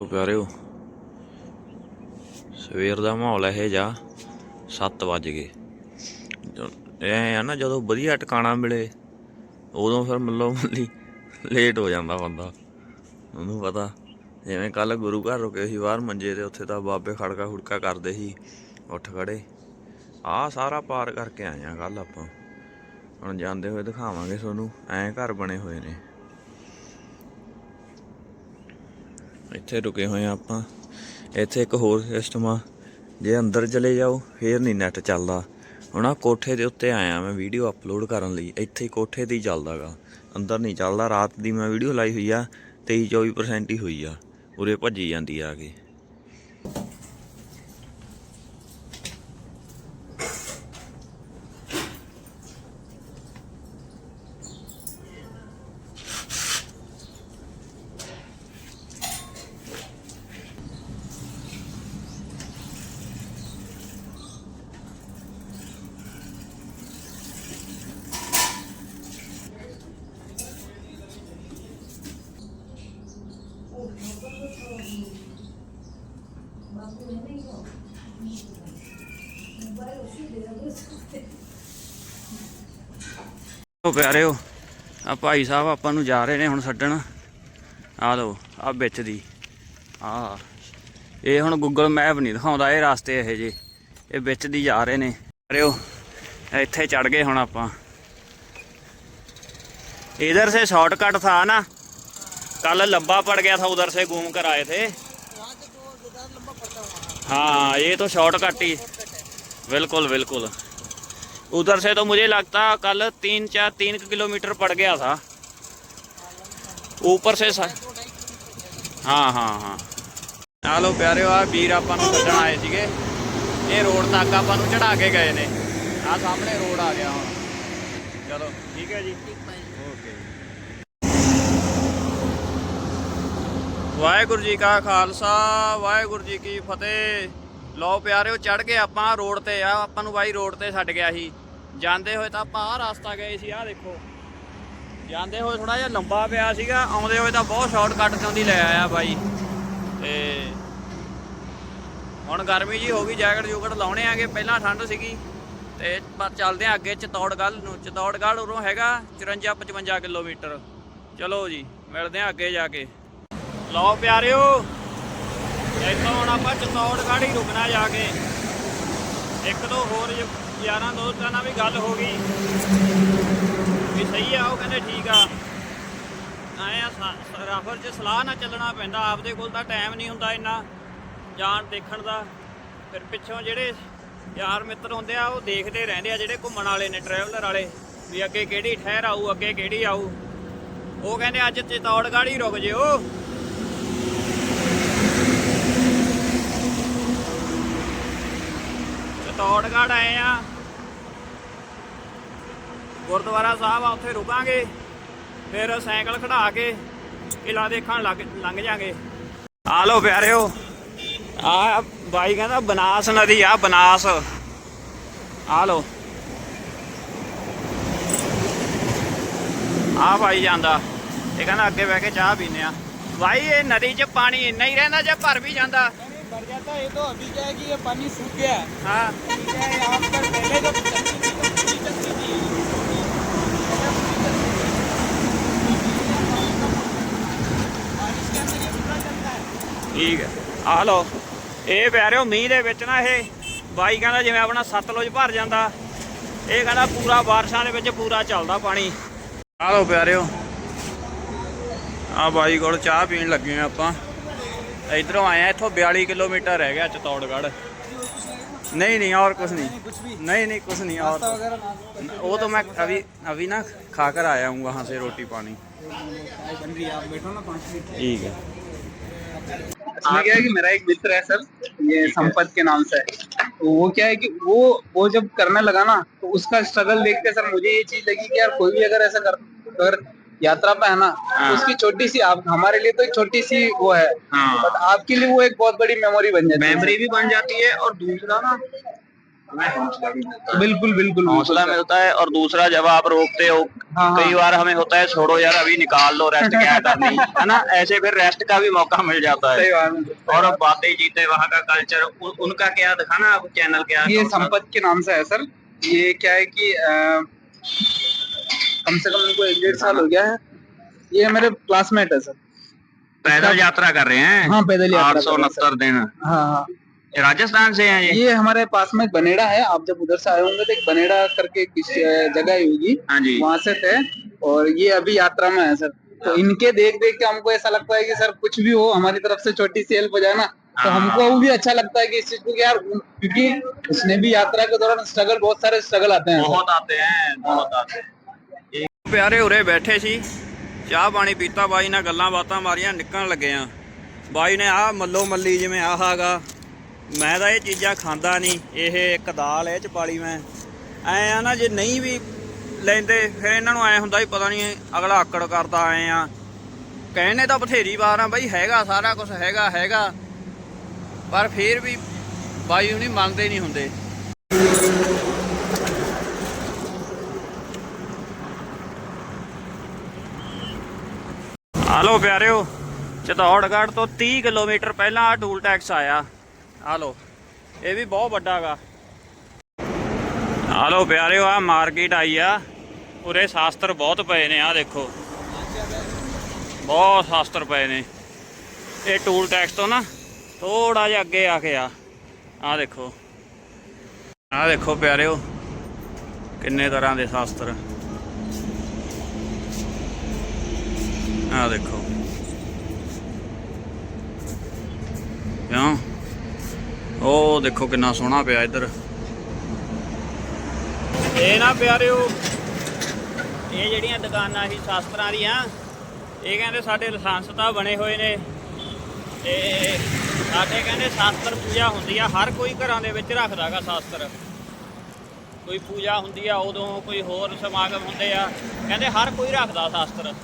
ਉਹ ਪਿਆਰਿਓ ਸਵੇਰ ਦਾ ਮਾਹੌਲ ਇਹ ਜਾ 7 ਵਜ ਗਏ। ਜੋ- ਇਹ ਆ ਨਾ, ਜਦੋਂ ਵਧੀਆ ਟਿਕਾਣਾ ਮਿਲੇ, ਉਦੋਂ ਫਿਰ ਮੱਲੋ ਮੱਲੀ ਲੇਟ ਹੋ ਜਾਂਦਾ ਬੰਦਾ। ਉਹਨੂੰ ਪਤਾ, ਜਿਵੇਂ ਕੱਲ ਗੁਰੂ ਘਰ ਰੁਕੇ ਸੀ ਬਾਹਰ ਮੰਜੇ ਤੇ, ਉੱਥੇ ਤਾਂ ਬਾਬੇ ਖੜਕਾ ਖੁੜਕਾ ਕਰਦੇ ਸੀ, ਉੱਠ ਖੜੇ। ਆਹ ਸਾਰਾ ਪਾਰ ਕਰਕੇ ਆਏ ਆ ਕੱਲ ਆਪਾਂ। ਹੁਣ ਜਾਂਦੇ ਹੋਏ ਦਿਖਾਵਾਂਗੇ ਤੁਹਾਨੂੰ, ਐਂ ਘਰ ਬਣੇ ਹੋਏ ਨੇ। ਇੱਥੇ ਰੁਕੇ ਹੋਏ ਆ ਆਪਾਂ। ਇੱਥੇ ਇੱਕ ਹੋਰ ਸਿਸਟਮ ਆ। ਜੇ ਅੰਦਰ ਚਲੇ ਜਾਓ, ਫੇਰ ਨਹੀਂ ਨੈਟ ਚੱਲਦਾ। ਹੁਣ ਆ ਕੋਠੇ ਦੇ ਉੱਤੇ ਆਇਆ ਮੈਂ ਵੀਡੀਓ ਅਪਲੋਡ ਕਰਨ ਲਈ। ਇੱਥੇ ਹੀ ਕੋਠੇ ਤੇ ਹੀ ਚੱਲਦਾਗਾ। ਅੰਦਰ ਨਹੀਂ ਚੱਲਦਾ। ਰਾਤ ਦੀ ਮੈਂ ਵੀਡੀਓ ਲਾਈ ਹੋਈ ਆ 23 24% ਹੀ ਹੋਈ ਆ। ਉਰੇ ਭੱਜੀ ਜਾਂਦੀ ਆ ਕੇ। ਉਹ ਪਿਆਰਿਓ ਆ ਭਾਈ ਸਾਹਿਬ ਆਪਾਂ ਨੂੰ ਜਾ ਰਹੇ ਨੇ ਹੁਣ ਛੱਡਣ ਆ ਲਓ ਆ ਵਿੱਚ ਦੀ ਆ ਇਹ ਹੁਣ ਗੂਗਲ ਮੈਪ ਨਹੀਂ ਦਿਖਾਉਂਦਾ ਇਹ ਰਸਤੇ ਇਹ ਜੇ ਇਹ ਵਿੱਚ ਦੀ ਜਾ ਰਹੇ ਨੇ ਪਿਆਰਿਓ ਇੱਥੇ ਚੜ ਗਏ ਹੁਣ ਆਪਾਂ इधर से शॉर्टकट था ना कल लंबा पड़ गया था उधर से घूम कर आए थे हाँ ये तो शॉर्टकट ही बिल्कुल बिल्कुल उधर से तो मुझे लगता कल तीन चार तीन किलोमीटर पड़ गया था ऊपर से सा... हाँ हाँ हाँ ਆ ਲੋ ਪਿਆਰਿਓ ਆ ਵੀਰ ਆਪਾਂ ਨੂੰ ਛੱਡਣ ਆਏ ਸੀਗੇ ਇਹ ਰੋਡ ਤੱਕ ਆਪਾਂ ਨੂੰ ਚੜਾ ਕੇ ਗਏ ਨੇ ਆ ਸਾਹਮਣੇ ਰੋਡ ਆ ਗਿਆ ਹੁਣ ਚਲੋ ਠੀਕ ਹੈ ਜੀ ਓਕੇ ਵਾਹਿਗੁਰੂ ਜੀ ਕਾ ਖਾਲਸਾ ਵਾਹਿਗੁਰੂ ਜੀ ਕੀ ਫਤਿਹ ਲਓ ਪਿਆਰਿਓ ਚੜ ਗਏ ਆਪਾਂ ਰੋਡ ਤੇ ਆ ਆਪਾਂ ਨੂੰ ਬਾਈ ਰੋਡ ਤੇ ਛੱਡ ਗਿਆ ਸੀ ਜਾਂਦੇ ਹੋਏ ਤਾਂ ਆਪਾਂ ਆਹ ਰਸਤਾ ਗਏ ਸੀ, ਆਹ ਦੇਖੋ। ਜਾਂਦੇ ਹੋਏ ਥੋੜਾ ਜਿਹਾ ਲੰਬਾ ਪਿਆ ਸੀਗਾ, ਆਉਂਦੇ ਹੋਏ ਤਾਂ ਬਹੁਤ ਸ਼ਾਰਟਕਟ ਤੋਂ ਦੀ ਲੈ ਆਇਆ ਬਾਈ। ਤੇ ਹੁਣ ਗਰਮੀ ਜੀ ਹੋ ਗਈ ਜੈਕਟ ਜੂਕਟ ਲਾਉਣੇ ਆਗੇ, ਪਹਿਲਾਂ ਠੰਡ ਸੀਗੀ। ਤੇ ਪਰ ਚੱਲਦੇ ਆ ਅੱਗੇ, ਚਤੌੜਗੜ੍ਹ ਨੂੰ, ਚਤੌੜਗੜ੍ਹ ਉਰੋਂ ਹੈਗਾ 54 55 ਕਿਲੋਮੀਟਰ। ਚਲੋ ਜੀ, ਮਿਲਦੇ ਆ ਅੱਗੇ ਜਾ ਕੇ। ਲਓ ਪਿਆਰਿਓ, ਇੱਥੋਂ ਹੁਣ ਆਪਾਂ ਚਤੌੜਗੜ੍ਹ ਹੀ ਰੁਕਣਾ ਜਾ ਕੇ। ਇੱਕ ਦੋ ਹੋਰ ਜ- ਯਾਰਾਂ ਦੋਸਤਾਂ ਨਾਲ ਵੀ ਗੱਲ ਹੋ ਗਈ। ਵੀ ਸਹੀ ਆ, ਉਹ ਕਹਿੰਦੇ ਠੀਕ ਆ। ਆਏ ਆ 'ਚ ਸਲਾਹ ਨਾਲ ਚੱਲਣਾ ਪੈਂਦਾ, ਆਪਦੇ ਕੋਲ ਤਾਂ ਟਾਈਮ ਨਹੀਂ ਹੁੰਦਾ ਇੰਨਾ ਜਾਣ ਦੇਖਣ ਦਾ। ਫਿਰ ਪਿੱਛੋਂ ਜਿਹੜੇ ਯਾਰ ਮਿੱਤਰ ਹੁੰਦੇ ਆ, ਉਹ ਦੇਖਦੇ ਰਹਿੰਦੇ ਆ, ਜਿਹੜੇ ਘੁੰਮਣ ਵਾਲੇ ਨੇ ਟਰੈਵਲਰ ਵਾਲੇ, ਵੀ ਅੱਗੇ ਕਿਹੜੀ ਠਹਿਰ ਆਊ, ਅੱਗੇ ਕਿਹੜੀ ਆਊ। ਉਹ ਕਹਿੰਦੇ, ਅੱਜ ਚਤੌੜਗੜ੍ਹ ਹੀ ਰੁਕ ਜਿਓ। ਚਤੌੜਗੜ੍ਹ ਆਏ ਆ। ਗੁਰਦੁਆਰਾ ਸਾਹਿਬ ਆ, ਉੱਥੇ ਰੁਕਾਂਗੇ, ਫਿਰ ਸਾਈਕਲ ਖੜਾ ਕੇ ਕਿਲਾ ਦੇਖਣ ਲੱਗ, ਲੰਘ ਜਾਾਂਗੇ। ਆ ਲੋ ਪਿਆਰਿਓ, ਆ ਬਾਈ ਕਹਿੰਦਾ ਬਨਾਸ ਨਦੀ ਆ, ਬਨਾਸ। ਆ ਲੋ ਆ ਭਾਈ ਜਾਂਦਾ, ਇਹ ਕਹਿੰਦਾ ਅੱਗੇ ਬਹਿ ਕੇ ਚਾਹ ਪੀਨੇ ਆ। ਭਾਈ ਇਹ ਨਦੀ 'ਚ ਪਾਣੀ ਇੰਨਾ ਹੀ ਰਹਿੰਦਾ ਜੇ ਭਰ ਵੀ ਜਾਂਦਾ? भर जाता है ये तो अभी क्या है कि ये पानी सूख गया है ਹਾਂ अभी क्या है यहाँ पर पहले जब चलती थी तो पूरी चलती थी बारिश के अंदर ये पूरा चलता है ਠੀਕ ਹੈ ਆ ਲੋ ਇਹ ਪਿਆਰਿਓ ਮੀਂਹ ਦੇ ਵਿੱਚ ਨਾ ਇਹ ਬਾਈ ਕਹਿੰਦਾ ਜਿਵੇਂ ਆਪਣਾ ਸਤਲੁਜ ਭਰ ਜਾਂਦਾ ਇਹ ਕਹਿੰਦਾ ਪੂਰਾ ਬਾਰਿਸ਼ਾਂ ਦੇ ਵਿੱਚ ਪੂਰਾ ਚੱਲਦਾ ਪਾਣੀ ਆ ਲੋ ਪਿਆਰਿਓ ਆ ਬਾਈ ਕੋਲ ਚਾਹ ਪੀਣ ਲੱਗੇ ਆ ਆਪਾਂ इधरों आए हैं इतों बयाली किलोमीटर है गया चित्तौड़गढ़। नहीं नहीं और कुछ नहीं। कुछ भी नहीं नहीं कुछ नहीं और वो तो मैं अभी अभी ना खा कर आया हूँ वहाँ से रोटी पानी। ठीक है। क्या कि मेरा एक मित्र है सर ये संपत के नाम से। तो वो क्या है कि वो वो जब करने लगा ना तो उसका स्ट्रगल देख के सर मुझे ये चीज़ लगी कि यार कोई भी अगर ऐसा कर अगर यात्रा पे है ना हाँ। तो उसकी छोटी सी आप हमारे लिए तो एक छोटी सी वो है हाँ। बट आपके लिए वो एक बहुत बड़ी मेमोरी बन जाती है। मेमोरी भी बन जाती है और दूसरा ना है। बिल्कुल बिल्कुल हौसला मिलता है और दूसरा जब आप रोकते हो हाँ, हाँ। कई बार हमें होता है छोड़ो यार अभी निकाल लो रेस्ट क्या करनी। है ना? ऐसे फिर रेस्ट का भी मौका मिल जाता है। और अब बातें जीते वहाँ का कल्चर उ, उनका क्या दिखाना अब चैनल क्या ये संपत के नाम से है सर। ये क्या है कि कम से कम इनको एक डेढ़ साल हो गया है। ये मेरे क्लासमेट है सर पैदल यात्रा कर रहे हैं? हाँ, पैदल यात्रा आठ सौ उनहत्तर दिन। हाँ हाँ। राजस्थान से हैं ये? ये हमारे पास में बनेड़ा है। आप जब उधर से आए होंगे तो एक बनेड़ा करके किस जगह ही होगी। हाँ जी। वहाँ से थे। और ये अभी यात्रा में है सर तो इनके देख देख के हमको ऐसा लगता है कि सर कुछ भी हो हमारी तरफ़ से छोटी सी हेल्प हो जाए ना तो हाँ। हमको वो भी अच्छा लगता है कि इस चीज़ कि यार क्योंकि उसने भी यात्रा के दौरान स्ट्रगल बहुत सारे स्ट्रगल आते हैं बहुत आते हैं बहुत आते हैं। ਪਿਆਰੇ ਉਰੇ ਬੈਠੇ ਸੀ। ਚਾਹ ਪਾਣੀ ਪੀਤਾ, ਬਾਈ ਨਾਲ ਗੱਲਾਂ ਬਾਤਾਂ ਮਾਰੀਆਂ, ਨਿਕਲਣ ਲੱਗੇ ਆ। ਬਾਈ ਨੇ ਆਹ ਮੱਲੋ ਮੱਲੀ ਜਿਵੇਂ ਆਹ ਹੈਗਾ। ਮੈਂ ਤਾਂ ਇਹ ਚੀਜ਼ਾਂ ਖਾਂਦਾ ਨਹੀਂ, ਇਹ ਇੱਕ ਦਾਲ, ਇਹ ਚ ਪਾਲੀ ਮੈਂ। ਐ ਆ ਨਾ, ਜੇ ਨਹੀਂ ਵੀ ਲੈਂਦੇ, ਫਿਰ ਇਹਨਾਂ ਨੂੰ ਐ ਹੁੰਦਾ ਵੀ ਪਤਾ ਨਹੀਂ ਅਗਲਾ ਆਕੜ ਕਰਦਾ ਆਏ ਆ। ਕਹਿਣੇ ਤਾਂ ਬਥੇਰੀ ਵਾਰ ਆ, ਬਾਈ ਹੈਗਾ ਸਾਰਾ ਕੁਝ ਹੈਗਾ ਹੈਗਾ। ਪਰ ਫਿਰ ਵੀ ਬਾਈ ਉਹਨੇ ਮੰਨਦੇ ਨਹੀਂ ਹੁੰਦੇ। ਆ ਲੋ ਪਿਆਰਿਓ, ਚਤੌੜਗੜ੍ਹ ਤੋਂ 30 ਕਿਲੋਮੀਟਰ ਪਹਿਲਾਂ ਆ ਟੂਲ ਟੈਕਸ ਆਇਆ। ਆ ਇਹ ਵੀ ਬਹੁਤ ਵੱਡਾ ਗਾ। ਆ ਪਿਆਰਿਓ ਆ ਮਾਰਕੀਟ ਆਈ ਆ। ਉਰੇ ਸ਼ਾਸਤਰ ਬਹੁਤ ਪਏ ਨੇ ਆ ਦੇਖੋ। ਬਹੁਤ ਸ਼ਾਸਤਰ ਪਏ ਨੇ। ਇਹ ਟੂਲ ਟੈਕਸ ਤੋਂ ਨਾ ਥੋੜਾ ਜਿਹਾ ਅੱਗੇ ਆ ਕੇ ਆ। ਆ ਦੇਖੋ। ਆ ਦੇਖੋ ਪਿਆਰਿਓ, ਕਿੰਨੇ ਤਰ੍ਹਾਂ ਦੇ ਸ਼ਾਸਤਰ। ਆ ਦੇਖੋ। ਕਿਉਂ? ਉਹ ਦੇਖੋ ਕਿੰਨਾ ਸੋਹਣਾ ਪਿਆ ਇੱਧਰ। ਇਹ ਨਾ ਪਿਆਰਿਓ, ਇਹ ਜਿਹੜੀਆਂ ਦੁਕਾਨਾਂ ਸੀ ਸ਼ਾਸਤਰਾਂ ਦੀਆਂ, ਇਹ ਕਹਿੰਦੇ ਸਾਡੇ ਲਾਇਸੈਂਸ ਤਾਂ ਬਣੇ ਹੋਏ ਨੇ। ਤੇ ਸਾਡੇ ਕਹਿੰਦੇ ਸ਼ਾਸਤਰ ਪੂਜਾ ਹੁੰਦੀ ਆ, ਹਰ ਕੋਈ ਘਰਾਂ ਦੇ ਵਿੱਚ ਰੱਖਦਾਗਾ ਸ਼ਾਸਤਰ। ਕੋਈ ਪੂਜਾ ਹੁੰਦੀ ਆ, ਉਦੋਂ ਕੋਈ ਹੋਰ ਸਮਾਗਮ ਹੁੰਦੇ ਆ, ਕਹਿੰਦੇ ਹਰ ਕੋਈ ਰੱਖਦਾ ਸ਼ਾਸਤਰ।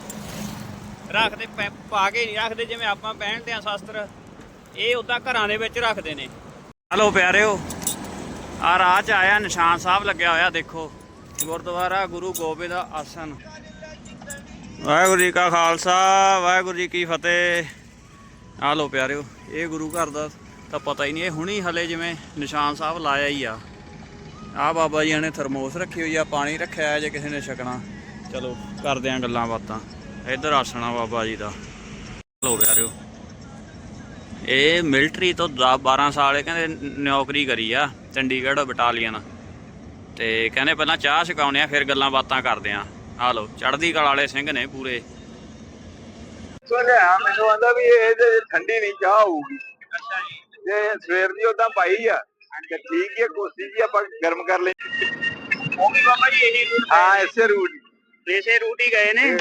ਰੱਖਦੇ, ਪਾ ਕੇ ਨਹੀਂ ਰੱਖਦੇ, ਜਿਵੇਂ ਆਪਾਂ ਪਹਿਨਦੇ ਆ ਸ਼ਾਸਤਰ, ਇਹ ਉਦਾਂ ਘਰਾਂ ਦੇ ਵਿੱਚ ਰੱਖਦੇ ਨੇ। ਹਲੋ ਪਿਆਰਿਓ, ਆ ਰਾਹ ਚ ਆਇਆ, ਨਿਸ਼ਾਨ ਸਾਹਿਬ ਲੱਗਿਆ ਹੋਇਆ, ਦੇਖੋ। ਗੁਰਦੁਆਰਾ ਗੁਰੂ ਗੋਬਿੰਦ ਆਸਨ। ਵਾਹਿਗੁਰੂ ਜੀ ਕਾ ਖਾਲਸਾ, ਵਾਹਿਗੁਰੂ ਜੀ ਕੀ ਫਤਿਹ। ਆ ਲੋ ਪਿਆਰਿਓ, ਇਹ ਗੁਰੂ ਘਰ ਦਾ ਤਾਂ ਪਤਾ ਹੀ ਨਹੀਂ, ਇਹ ਹੁਣੀ ਹਲੇ ਜਿਵੇਂ ਨਿਸ਼ਾਨ ਸਾਹਿਬ ਲਾਇਆ ਹੀ ਆ। ਆ ਬਾਬਾ ਜੀ ਨੇ ਥਰਮੋਸ ਰੱਖੀ ਹੋਈ ਆ, ਪਾਣੀ ਰੱਖਿਆ ਜੇ ਕਿਸੇ ਨੇ ਛਕਣਾ। ਚਲੋ, ਕਰਦੇ ਆਂ ਗੱਲਾਂ ਬਾਤਾਂ। ਇੱਧਰ ਆਸਣਾ ਬਾਬਾ ਜੀ ਦਾ। ਲੋ ਪਿਆਰਿਓ। ਇਹ ਮਿਲਟਰੀ ਤੋਂ 10 12 ਸਾਲ ਇਹ ਕਹਿੰਦੇ ਨੌਕਰੀ ਕਰੀ ਆ ਚੰਡੀਗੜ੍ਹ ਬਟਾਲੀਅਨ ਤੇ ਕਹਿੰਦੇ ਪਹਿਲਾਂ ਚਾਹ ਛਕਾਉਣੇ ਆ ਫਿਰ ਗੱਲਾਂ ਬਾਤਾਂ ਕਰਦੇ ਆ। ਆ ਲੋ ਚੜ੍ਹਦੀ ਕਲਾ ਵਾਲੇ ਸਿੰਘ ਨੇ ਪੂਰੇ। ਸੁਣਿਆ ਮੈਨੂੰ ਆਂਦਾ ਵੀ ਇਹ ਤੇ ਠੰਡੀ ਨਹੀਂ ਚਾਹ ਹੋਊਗੀ। ਜੇ ਸਵੇਰ ਦੀ ਉਦਾਂ ਪਾਈ ਆ। ਤੇ ਠੀਕ ਹੀ ਕੋਸੀ ਜੀ ਆਪਾਂ ਗਰਮ ਕਰ ਲੈ ਉਹ ਵੀ ਬਾਬਾ ਜੀ ਇਹੀ ਹਾਂ। ਇਸੇ ਰੂਟ ਰੂਟੀ ਗਏ ਨੇ।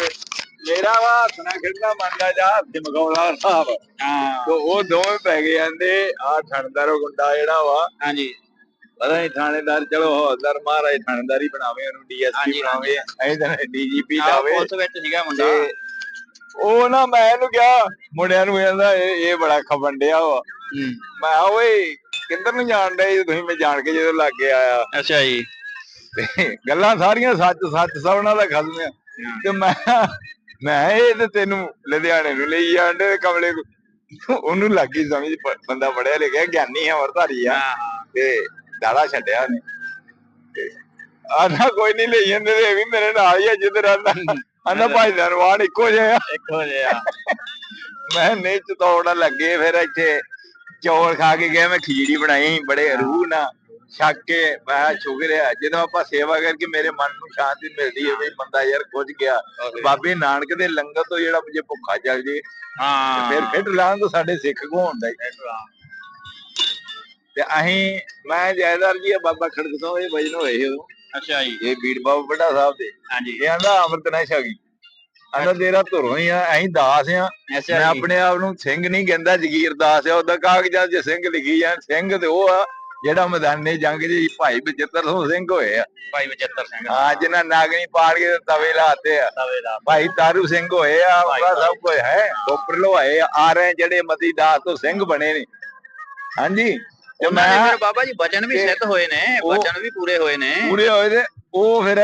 ਮੇਰਾ ਵਾ ਸੁਣਾ ਖੇਡਣਾ ਮੰਨਦਾ ਜਾ ਜਮਗੌਲਾ ਸਾਹਿਬ ਹਾਂ। ਤੇ ਉਹ ਦੋਵੇਂ ਪੈ ਗਏ ਜਾਂਦੇ ਆ ਥਾਣੇਦਾਰੋ ਗੁੰਡਾ ਜਿਹੜਾ ਵਾ ਹਾਂਜੀ। ਪਤਾ ਨਹੀਂ ਥਾਣੇਦਾਰ ਚਲੋ ਹੌਲਦਾਰ ਮਹਾਰਾਜ ਥਾਣੇਦਾਰੀ ਬਣਾਵੇ ਉਹਨੂੰ ਡੀਐਸਪੀ ਬਣਾਵੇ ਐਦਾਂ ਡੀਜੀਪੀ ਲਾਵੇ ਪੁਲਿਸ ਵਿੱਚ ਸੀਗਾ ਮੁੰਡਾ। ਉਹ ਨਾ ਮੈਂ ਇਹਨੂੰ ਕਿਹਾ ਮੁੰਡਿਆਂ ਨੂੰ ਕਹਿੰਦਾ ਇਹ ਇਹ ਬੜਾ ਡਿਆ ਵਾ। ਮੈਂ ਓਏ ਕਿੱਧਰ ਨੂੰ ਜਾਣ ਡਏ ਤੁਸੀਂ? ਮੈਂ ਜਾਣ ਕੇ ਜਦੋਂ ਲੱਗੇ ਆਇਆ। ਅੱਛਾ ਜੀ। ਗੱਲਾਂ ਸਾਰੀਆਂ ਸੱਚ ਸੱਚ ਸਭਨਾਂ ਦਾ ਖਤਮ ਆ। ਤੇ ਮੈਂ ਮੈਂ ਇਹ ਤੇ ਤੈਨੂੰ ਲੁਧਿਆਣੇ ਨੂੰ ਲਈ ਜਾਂਦੇ ਕਮਲੇ ਉਹਨੂੰ ਲੱਗੀ ਸਮਝ ਪ- ਬੰਦਾ ਪੜਿਆ ਲਿਖਿਆ ਗਿਆਨੀ ਹੈ ਵਰਤਾਰੀ ਆ। ਤੇ ਦਾੜਾ ਛੱਡਿਆ ਉਹਨੇ। ਤੇ ਆਨਾ ਕੋਈ ਨਹੀਂ ਲਈ ਜਾਂਦੇ ਤੇ ਇਹ ਵੀ ਮੇਰੇ ਨਾਲ ਹੀ ਆ ਜਿੱਧਰ ਆਂਦਾ। ਆਂਦਾ ਭਾਈ ਦਰਵਾਨ ਇੱਕੋ ਜਿਹਾ ਇੱਕੋ ਜਿਹਾ। ਮੈਂ ਨਹੀਂ ਚਤੌੜਾ ਲੱਗੇ ਫਿਰ ਇੱਥੇ। ਚੌਲ ਖਾ ਕੇ ਗਏ ਮੈਂ ਖੀਰੀ ਬਣਾਈ ਬੜੇ ਰੂਹ ਨਾਲ। ਛੱਕ ਕੇ ਮੈਂ ਕਿਹਾ ਸ਼ੁਕਰ ਹੈ ਜਦੋਂ ਆਪਾਂ ਸੇਵਾ ਕਰਕੇ ਮੇਰੇ ਮਨ ਨੂੰ ਸ਼ਾਂਤੀ ਮਿਲਦੀ ਹੈ ਵੀ ਬੰਦਾ ਯਾਰ ਕੁਝ ਗਿਆ। ਬਾਬੇ ਨਾਨਕ ਦੇ ਲੰਗਰ ਤੋਂ ਜਿਹੜਾ ਜੇ ਭੁੱਖਾ ਚੱਲ ਜੇ ਹਾਂ। ਫਿਰ ਫਿੱਟ ਲਾਂ ਤੋਂ ਸਾਡੇ ਸਿੱਖ ਕੋ ਹੁੰਦਾ ਹੀ ਤੇ ਅਸੀਂ ਮੈਂ ਜੈਦਾਰ ਜੀ ਆ ਬਾਬਾ ਖੜਕ ਤੋਂ ਇਹ ਵਜਨ ਹੋਏ ਉਦੋਂ। ਅੱਛਾ ਜੀ। ਇਹ ਬੀੜ ਬਾਬਾ ਵੱਡਾ ਸਾਹਿਬ ਦੇ। ਹਾਂਜੀ। ਇਹ ਆਂਦਾ ਅੰਮ੍ਰਿਤ ਨਾ ਛਕੀ। ਆਂਦਾ ਤੇਰਾ ਧੁਰੋਂ ਹੀ ਆ ਅਸੀਂ ਦਾਸ ਆ। ਮੈਂ ਜੀ। ਆਪਣੇ ਆਪ ਨੂੰ ਸਿੰਘ ਨਹੀਂ ਕਹਿੰਦਾ ਜਗੀਰ ਦਾਸ ਆ। ਉਹਦਾ ਕਾਗਜ਼ਾਂ 'ਚ ਸਿੰਘ ਲਿਖੀ ਜਾਣ। ਸਿੰਘ ਤੇ ਉਹ ਆ। ਜਿਹੜਾ ਮੈਦਾਨੇ ਜੰਗ 'ਚ ਭਾਈ ਬਚਿੱਤਰ ਸਿੰਘ ਹੋਏ ਆ। ਭਾਈ ਬਚਿੱਤਰ ਸਿੰਘ। ਹਾਂ ਜਿਨ੍ਹਾਂ ਨਾਗਣੀ ਪਾੜ ਕੇ ਤਵੇ ਲਾਤੇ ਆ। ਤਵੇ ਭਾਈ ਤਾਰੂ ਸਿੰਘ ਹੋਏ ਆ ਉਹਦਾ ਸਭ ਕੁਝ ਹੈ। ਕੋਪਰ ਲੋਏ ਆ ਰਹੇ ਜਿਹੜੇ ਮਤੀ ਦਾਸ ਤੋਂ ਸਿੰਘ ਬਣੇ ਨੇ। ਹਾਂਜੀ? ਤੇ ਮੈਂ ਬਾਬਾ ਜੀ ਵਚਨ ਵੀ ਸਿੱਧ ਹੋਏ ਨੇ ਵਚਨ ਵੀ ਪੂਰੇ ਹੋਏ ਨੇ। ਪੂਰੇ ਹੋਏ ਤੇ ਉਹ ਫਿਰ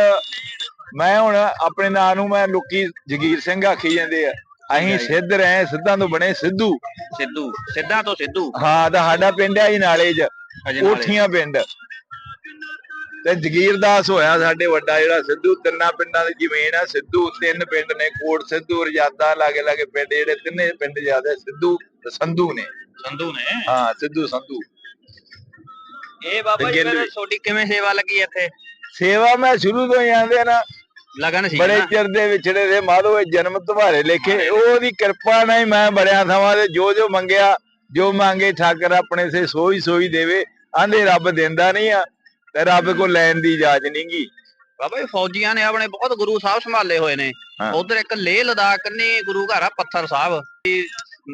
ਮੈਂ ਹੁਣ ਆਪਣੇ ਨਾਂ ਨੂੰ ਮੈਂ ਲੋਕੀ ਜਗੀਰ ਸਿੰਘ ਆਖੀ ਜਾਂਦੇ ਆ। ਅਸੀਂ ਸਿੱਧ ਰਹੇ ਸਿੱਧਾਂ ਤੋਂ ਬਣੇ ਸਿੱਧੂ। ਸਿੱਧੂ ਸਿੱਧਾਂ ਤੋਂ ਸਿੱਧੂ। ਹਾਂ ਤਾਂ ਸਾਡਾ ਪਿੰਡ ਹੈ ਜੀ ਨਾਲੇ 'ਚ। ਕੋਠੀਆਂ ਪਿੰਡ। ਤੇ ਜਗੀਰਦਾਸ ਹੋਇਆ ਸਾਡੇ ਵੱਡਾ ਜਿਹੜਾ ਸਿੱਧੂ ਤਿੰਨਾਂ ਪਿੰਡਾਂ ਦੀ ਜ਼ਮੀਨ ਆ। ਸਿੱਧੂ ਤਿੰਨ ਪਿੰਡ ਨੇ ਕੋਟ ਸਿੱਧੂ ਰਜਾਦਾ ਲਾਗੇ ਲਾਗੇ ਪਿੰਡ ਜਿਹੜੇ ਤਿੰਨੇ ਪਿੰਡ ਜ਼ਿਆਦਾ ਸਿੱਧੂ ਤੇ ਸੰਧੂ ਨੇ। ਸੰਧੂ ਨੇ? ਹਾਂ ਸਿੱਧੂ ਸੰਧੂ। ਇਹ ਬਾਬਾ ਜੀ ਫਿਰ। ਤੁਹਾਡੀ ਕਿਵੇਂ ਸੇਵਾ ਲੱਗੀ ਇੱਥੇ? ਸੇਵਾ ਮੈਂ ਸ਼ੁਰੂ ਤੋਂ ਹੀ ਆਂਦੇ ਨਾ। ਲਗਨ ਸੀ ਬੜੇ ਚਿਰ ਦੇ ਵਿਛੜੇ ਦੇ ਮਾਧੋ ਇਹ ਜਨਮ ਤੁਹਾਰੇ ਲਿਖੇ ਉਹਦੀ ਕਿਰਪਾ ਨਾਲ ਹੀ ਮੈਂ ਬੜਿਆ ਥਾਵਾਂ ਤੇ ਜੋ ਜੋ ਮੰਗਿਆ। ਜੋ ਮੰਗੇ ਠਾਕਰ ਆਪਣੇ ਸੇ ਸੋਈ ਸੋਈ ਦੇਵੇ ਆਂਦੇ ਰੱਬ ਦਿੰਦਾ ਨਹੀਂ ਆ ਤੇ ਰੱਬ ਕੋ ਲੈਣ ਦੀ ਇਜਾਜ਼ਤ ਨਹੀਂਗੀ। ਬਾਬਾ ਜੀ ਫੌਜੀਆਂ ਨੇ ਆਪਣੇ ਬਹੁਤ ਗੁਰੂ ਸਾਹਿਬ ਸੰਭਾਲੇ ਹੋਏ ਨੇ। ਉਧਰ ਇੱਕ ਲੇਹ ਲਦਾਖ ਕੰਨੀ ਗੁਰੂ ਘਰ ਆ ਪੱਥਰ ਸਾਹਿਬ।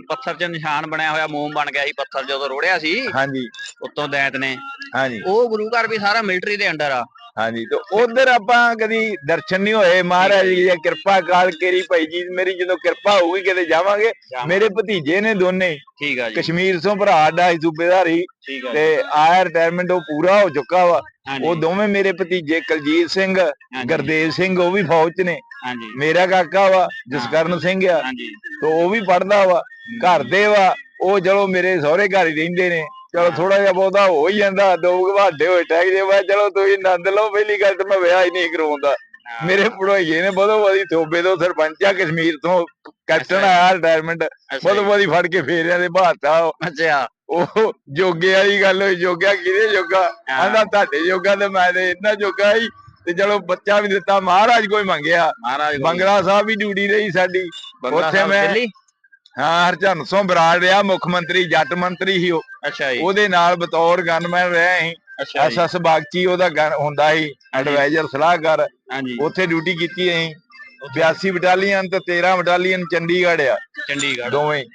ਪੱਥਰ 'ਚ ਨਿਸ਼ਾਨ ਬਣਿਆ ਹੋਇਆ ਮੋਮ ਬਣ ਗਿਆ ਸੀ ਪੱਥਰ ਜਦੋਂ ਰੋੜਿਆ ਸੀ ਹਾਂਜੀ। ਉੱਤੋਂ ਦੈਤ ਨੇ। ਹਾਂਜੀ। ਉਹ ਗੁਰੂ ਘਰ ਵੀ ਸਾਰਾ ਮਿਲਟਰੀ ਦੇ ਅੰਡਰ ਆ। ਹਾਂਜੀ ਤੇ ਉਧਰ ਆਪਾਂ ਕਦੀ ਦਰਸ਼ਨ ਨਹੀਂ ਹੋਏ। ਮਹਾਰਾਜ ਜੀ ਦੀ ਕਿਰਪਾ ਕਾਲ ਕੇਰੀ ਭਾਈ ਜੀ ਮੇਰੀ ਜਦੋਂ ਕਿਰਪਾ ਹੋਊਗੀ ਕਿਤੇ ਜਾਵਾਂਗੇ। ਮੇਰੇ ਭਤੀਜੇ ਨੇ ਦੋਨੇ। ਠੀਕ ਆ ਜੀ। ਕਸ਼ਮੀਰ ਤੋਂ ਭਰਾ ਸੀ ਸੂਬੇਦਾਰੀ। ਤੇ ਆਇਆ ਰਿਟਾਇਰਮੈਂਟ ਉਹ ਪੂਰਾ ਹੋ ਚੁੱਕਾ ਵਾ। ਉਹ ਦੋਵੇਂ ਮੇਰੇ ਭਤੀਜੇ ਕੁਲਜੀਤ ਸਿੰਘ ਗੁਰਦੇਵ ਸਿੰਘ ਉਹ ਵੀ ਫੌਜ 'ਚ ਨੇ। ਹਾਂਜੀ। ਮੇਰਾ ਕਾਕਾ ਵਾ ਜਸਕਰਨ ਸਿੰਘ ਆ। ਹਾਂਜੀ। ਤੇ ਉਹ ਵੀ ਪੜਦਾ ਵਾ ਘਰ ਦੇ ਵਾ। ਉਹ ਚਲੋ ਮੇਰੇ ਸਹੁਰੇ ਘਰ ਹੀ ਰਹਿੰਦੇ ਨੇ। ਚਲੋ ਥੋੜਾ ਜਿਹਾ ਬਹੁਤਾ ਹੋ ਹੀ ਜਾਂਦਾ ਦੋ ਕੁ ਵੱਡੇ ਹੋਏ ਟੈਗ ਦੇ ਵਾ ਚਲੋ ਤੁਸੀਂ ਆਨੰਦ ਲਓ ਪਹਿਲੀ ਗੱਲ ਤੇ ਮੈਂ ਵਿਆਹ ਹੀ ਨਹੀਂ ਕਰਵਾਉਂਦਾ ਮੇਰੇ ਪੜੋਈਏ ਨੇ ਬਦੋ ਬਦੀ ਥੋਬੇ ਤੋਂ ਸਰਪੰਚ ਕਸ਼ਮੀਰ ਤੋਂ ਕੈਪਟਨ ਆਇਆ ਰਿਟਾਇਰਮੈਂਟ ਜੀ। ਬਦੀ ਫੜ ਕੇ ਫੇਰਿਆਂ ਦੇ ਬਾਤਾ ਅੱਛਾ। ਉਹ ਜੋਗੇ ਵਾਲੀ ਗੱਲ ਹੋਈ ਜੋਗਾ ਕਿਹਦੇ ਜੋਗਾ। ਆਂਦਾ ਤੁਹਾਡੇ ਜੋਗਾ ਤੇ ਮੈਂ ਤੇ ਇੰਨਾ ਜੋਗਾ ਹੀ ਤੇ ਚਲੋ ਬੱਚਾ ਵੀ ਦਿੱਤਾ ਮਹਾਰਾਜ ਕੋਈ ਮੰਗਿਆ। ਮਹਾਰਾਜ ਬੰਗਲਾ ਸਾਹਿਬ ਵੀ ਡਿਊਟੀ ਰਹੀ ਸਾਡੀ। ਉੱਥੇ ਮੈਂ? ਹਾਂ ਹਰਚਰਨ ਸਿੰਘ ਬਰਾੜ ਰਿਹਾ ਮੁੱਖ ਮੰਤਰੀ ਜੱਟ ਮੰਤਰੀ ਉਹ। ਅੱਛਾ ਜੀ। ਉਹਦੇ ਨਾਲ ਬਤੌਰ ਗਨਮੈਨ ਰਿਹਾ ਸੀ। ਅੱਛਾ ਜੀ। ਐਸਐਸ ਬਾਗਚੀ ਉਹਦਾ ਹੁੰਦਾ ਸੀ ਐਡਵਾਈਜ਼ਰ ਸਲਾਹਕਾਰ। ਹਾਂਜੀ। ਉੱਥੇ ਡਿਊਟੀ ਕੀਤੀ ਅਸੀਂ। 82 ਬਟਾਲੀਅਨ ਤੇ 13 ਬਟਾਲੀਅਨ ਚੰਡੀਗੜ੍ਹ ਆ। ਚੰਡੀਗੜ੍ਹ। ਦੋਵੇਂ।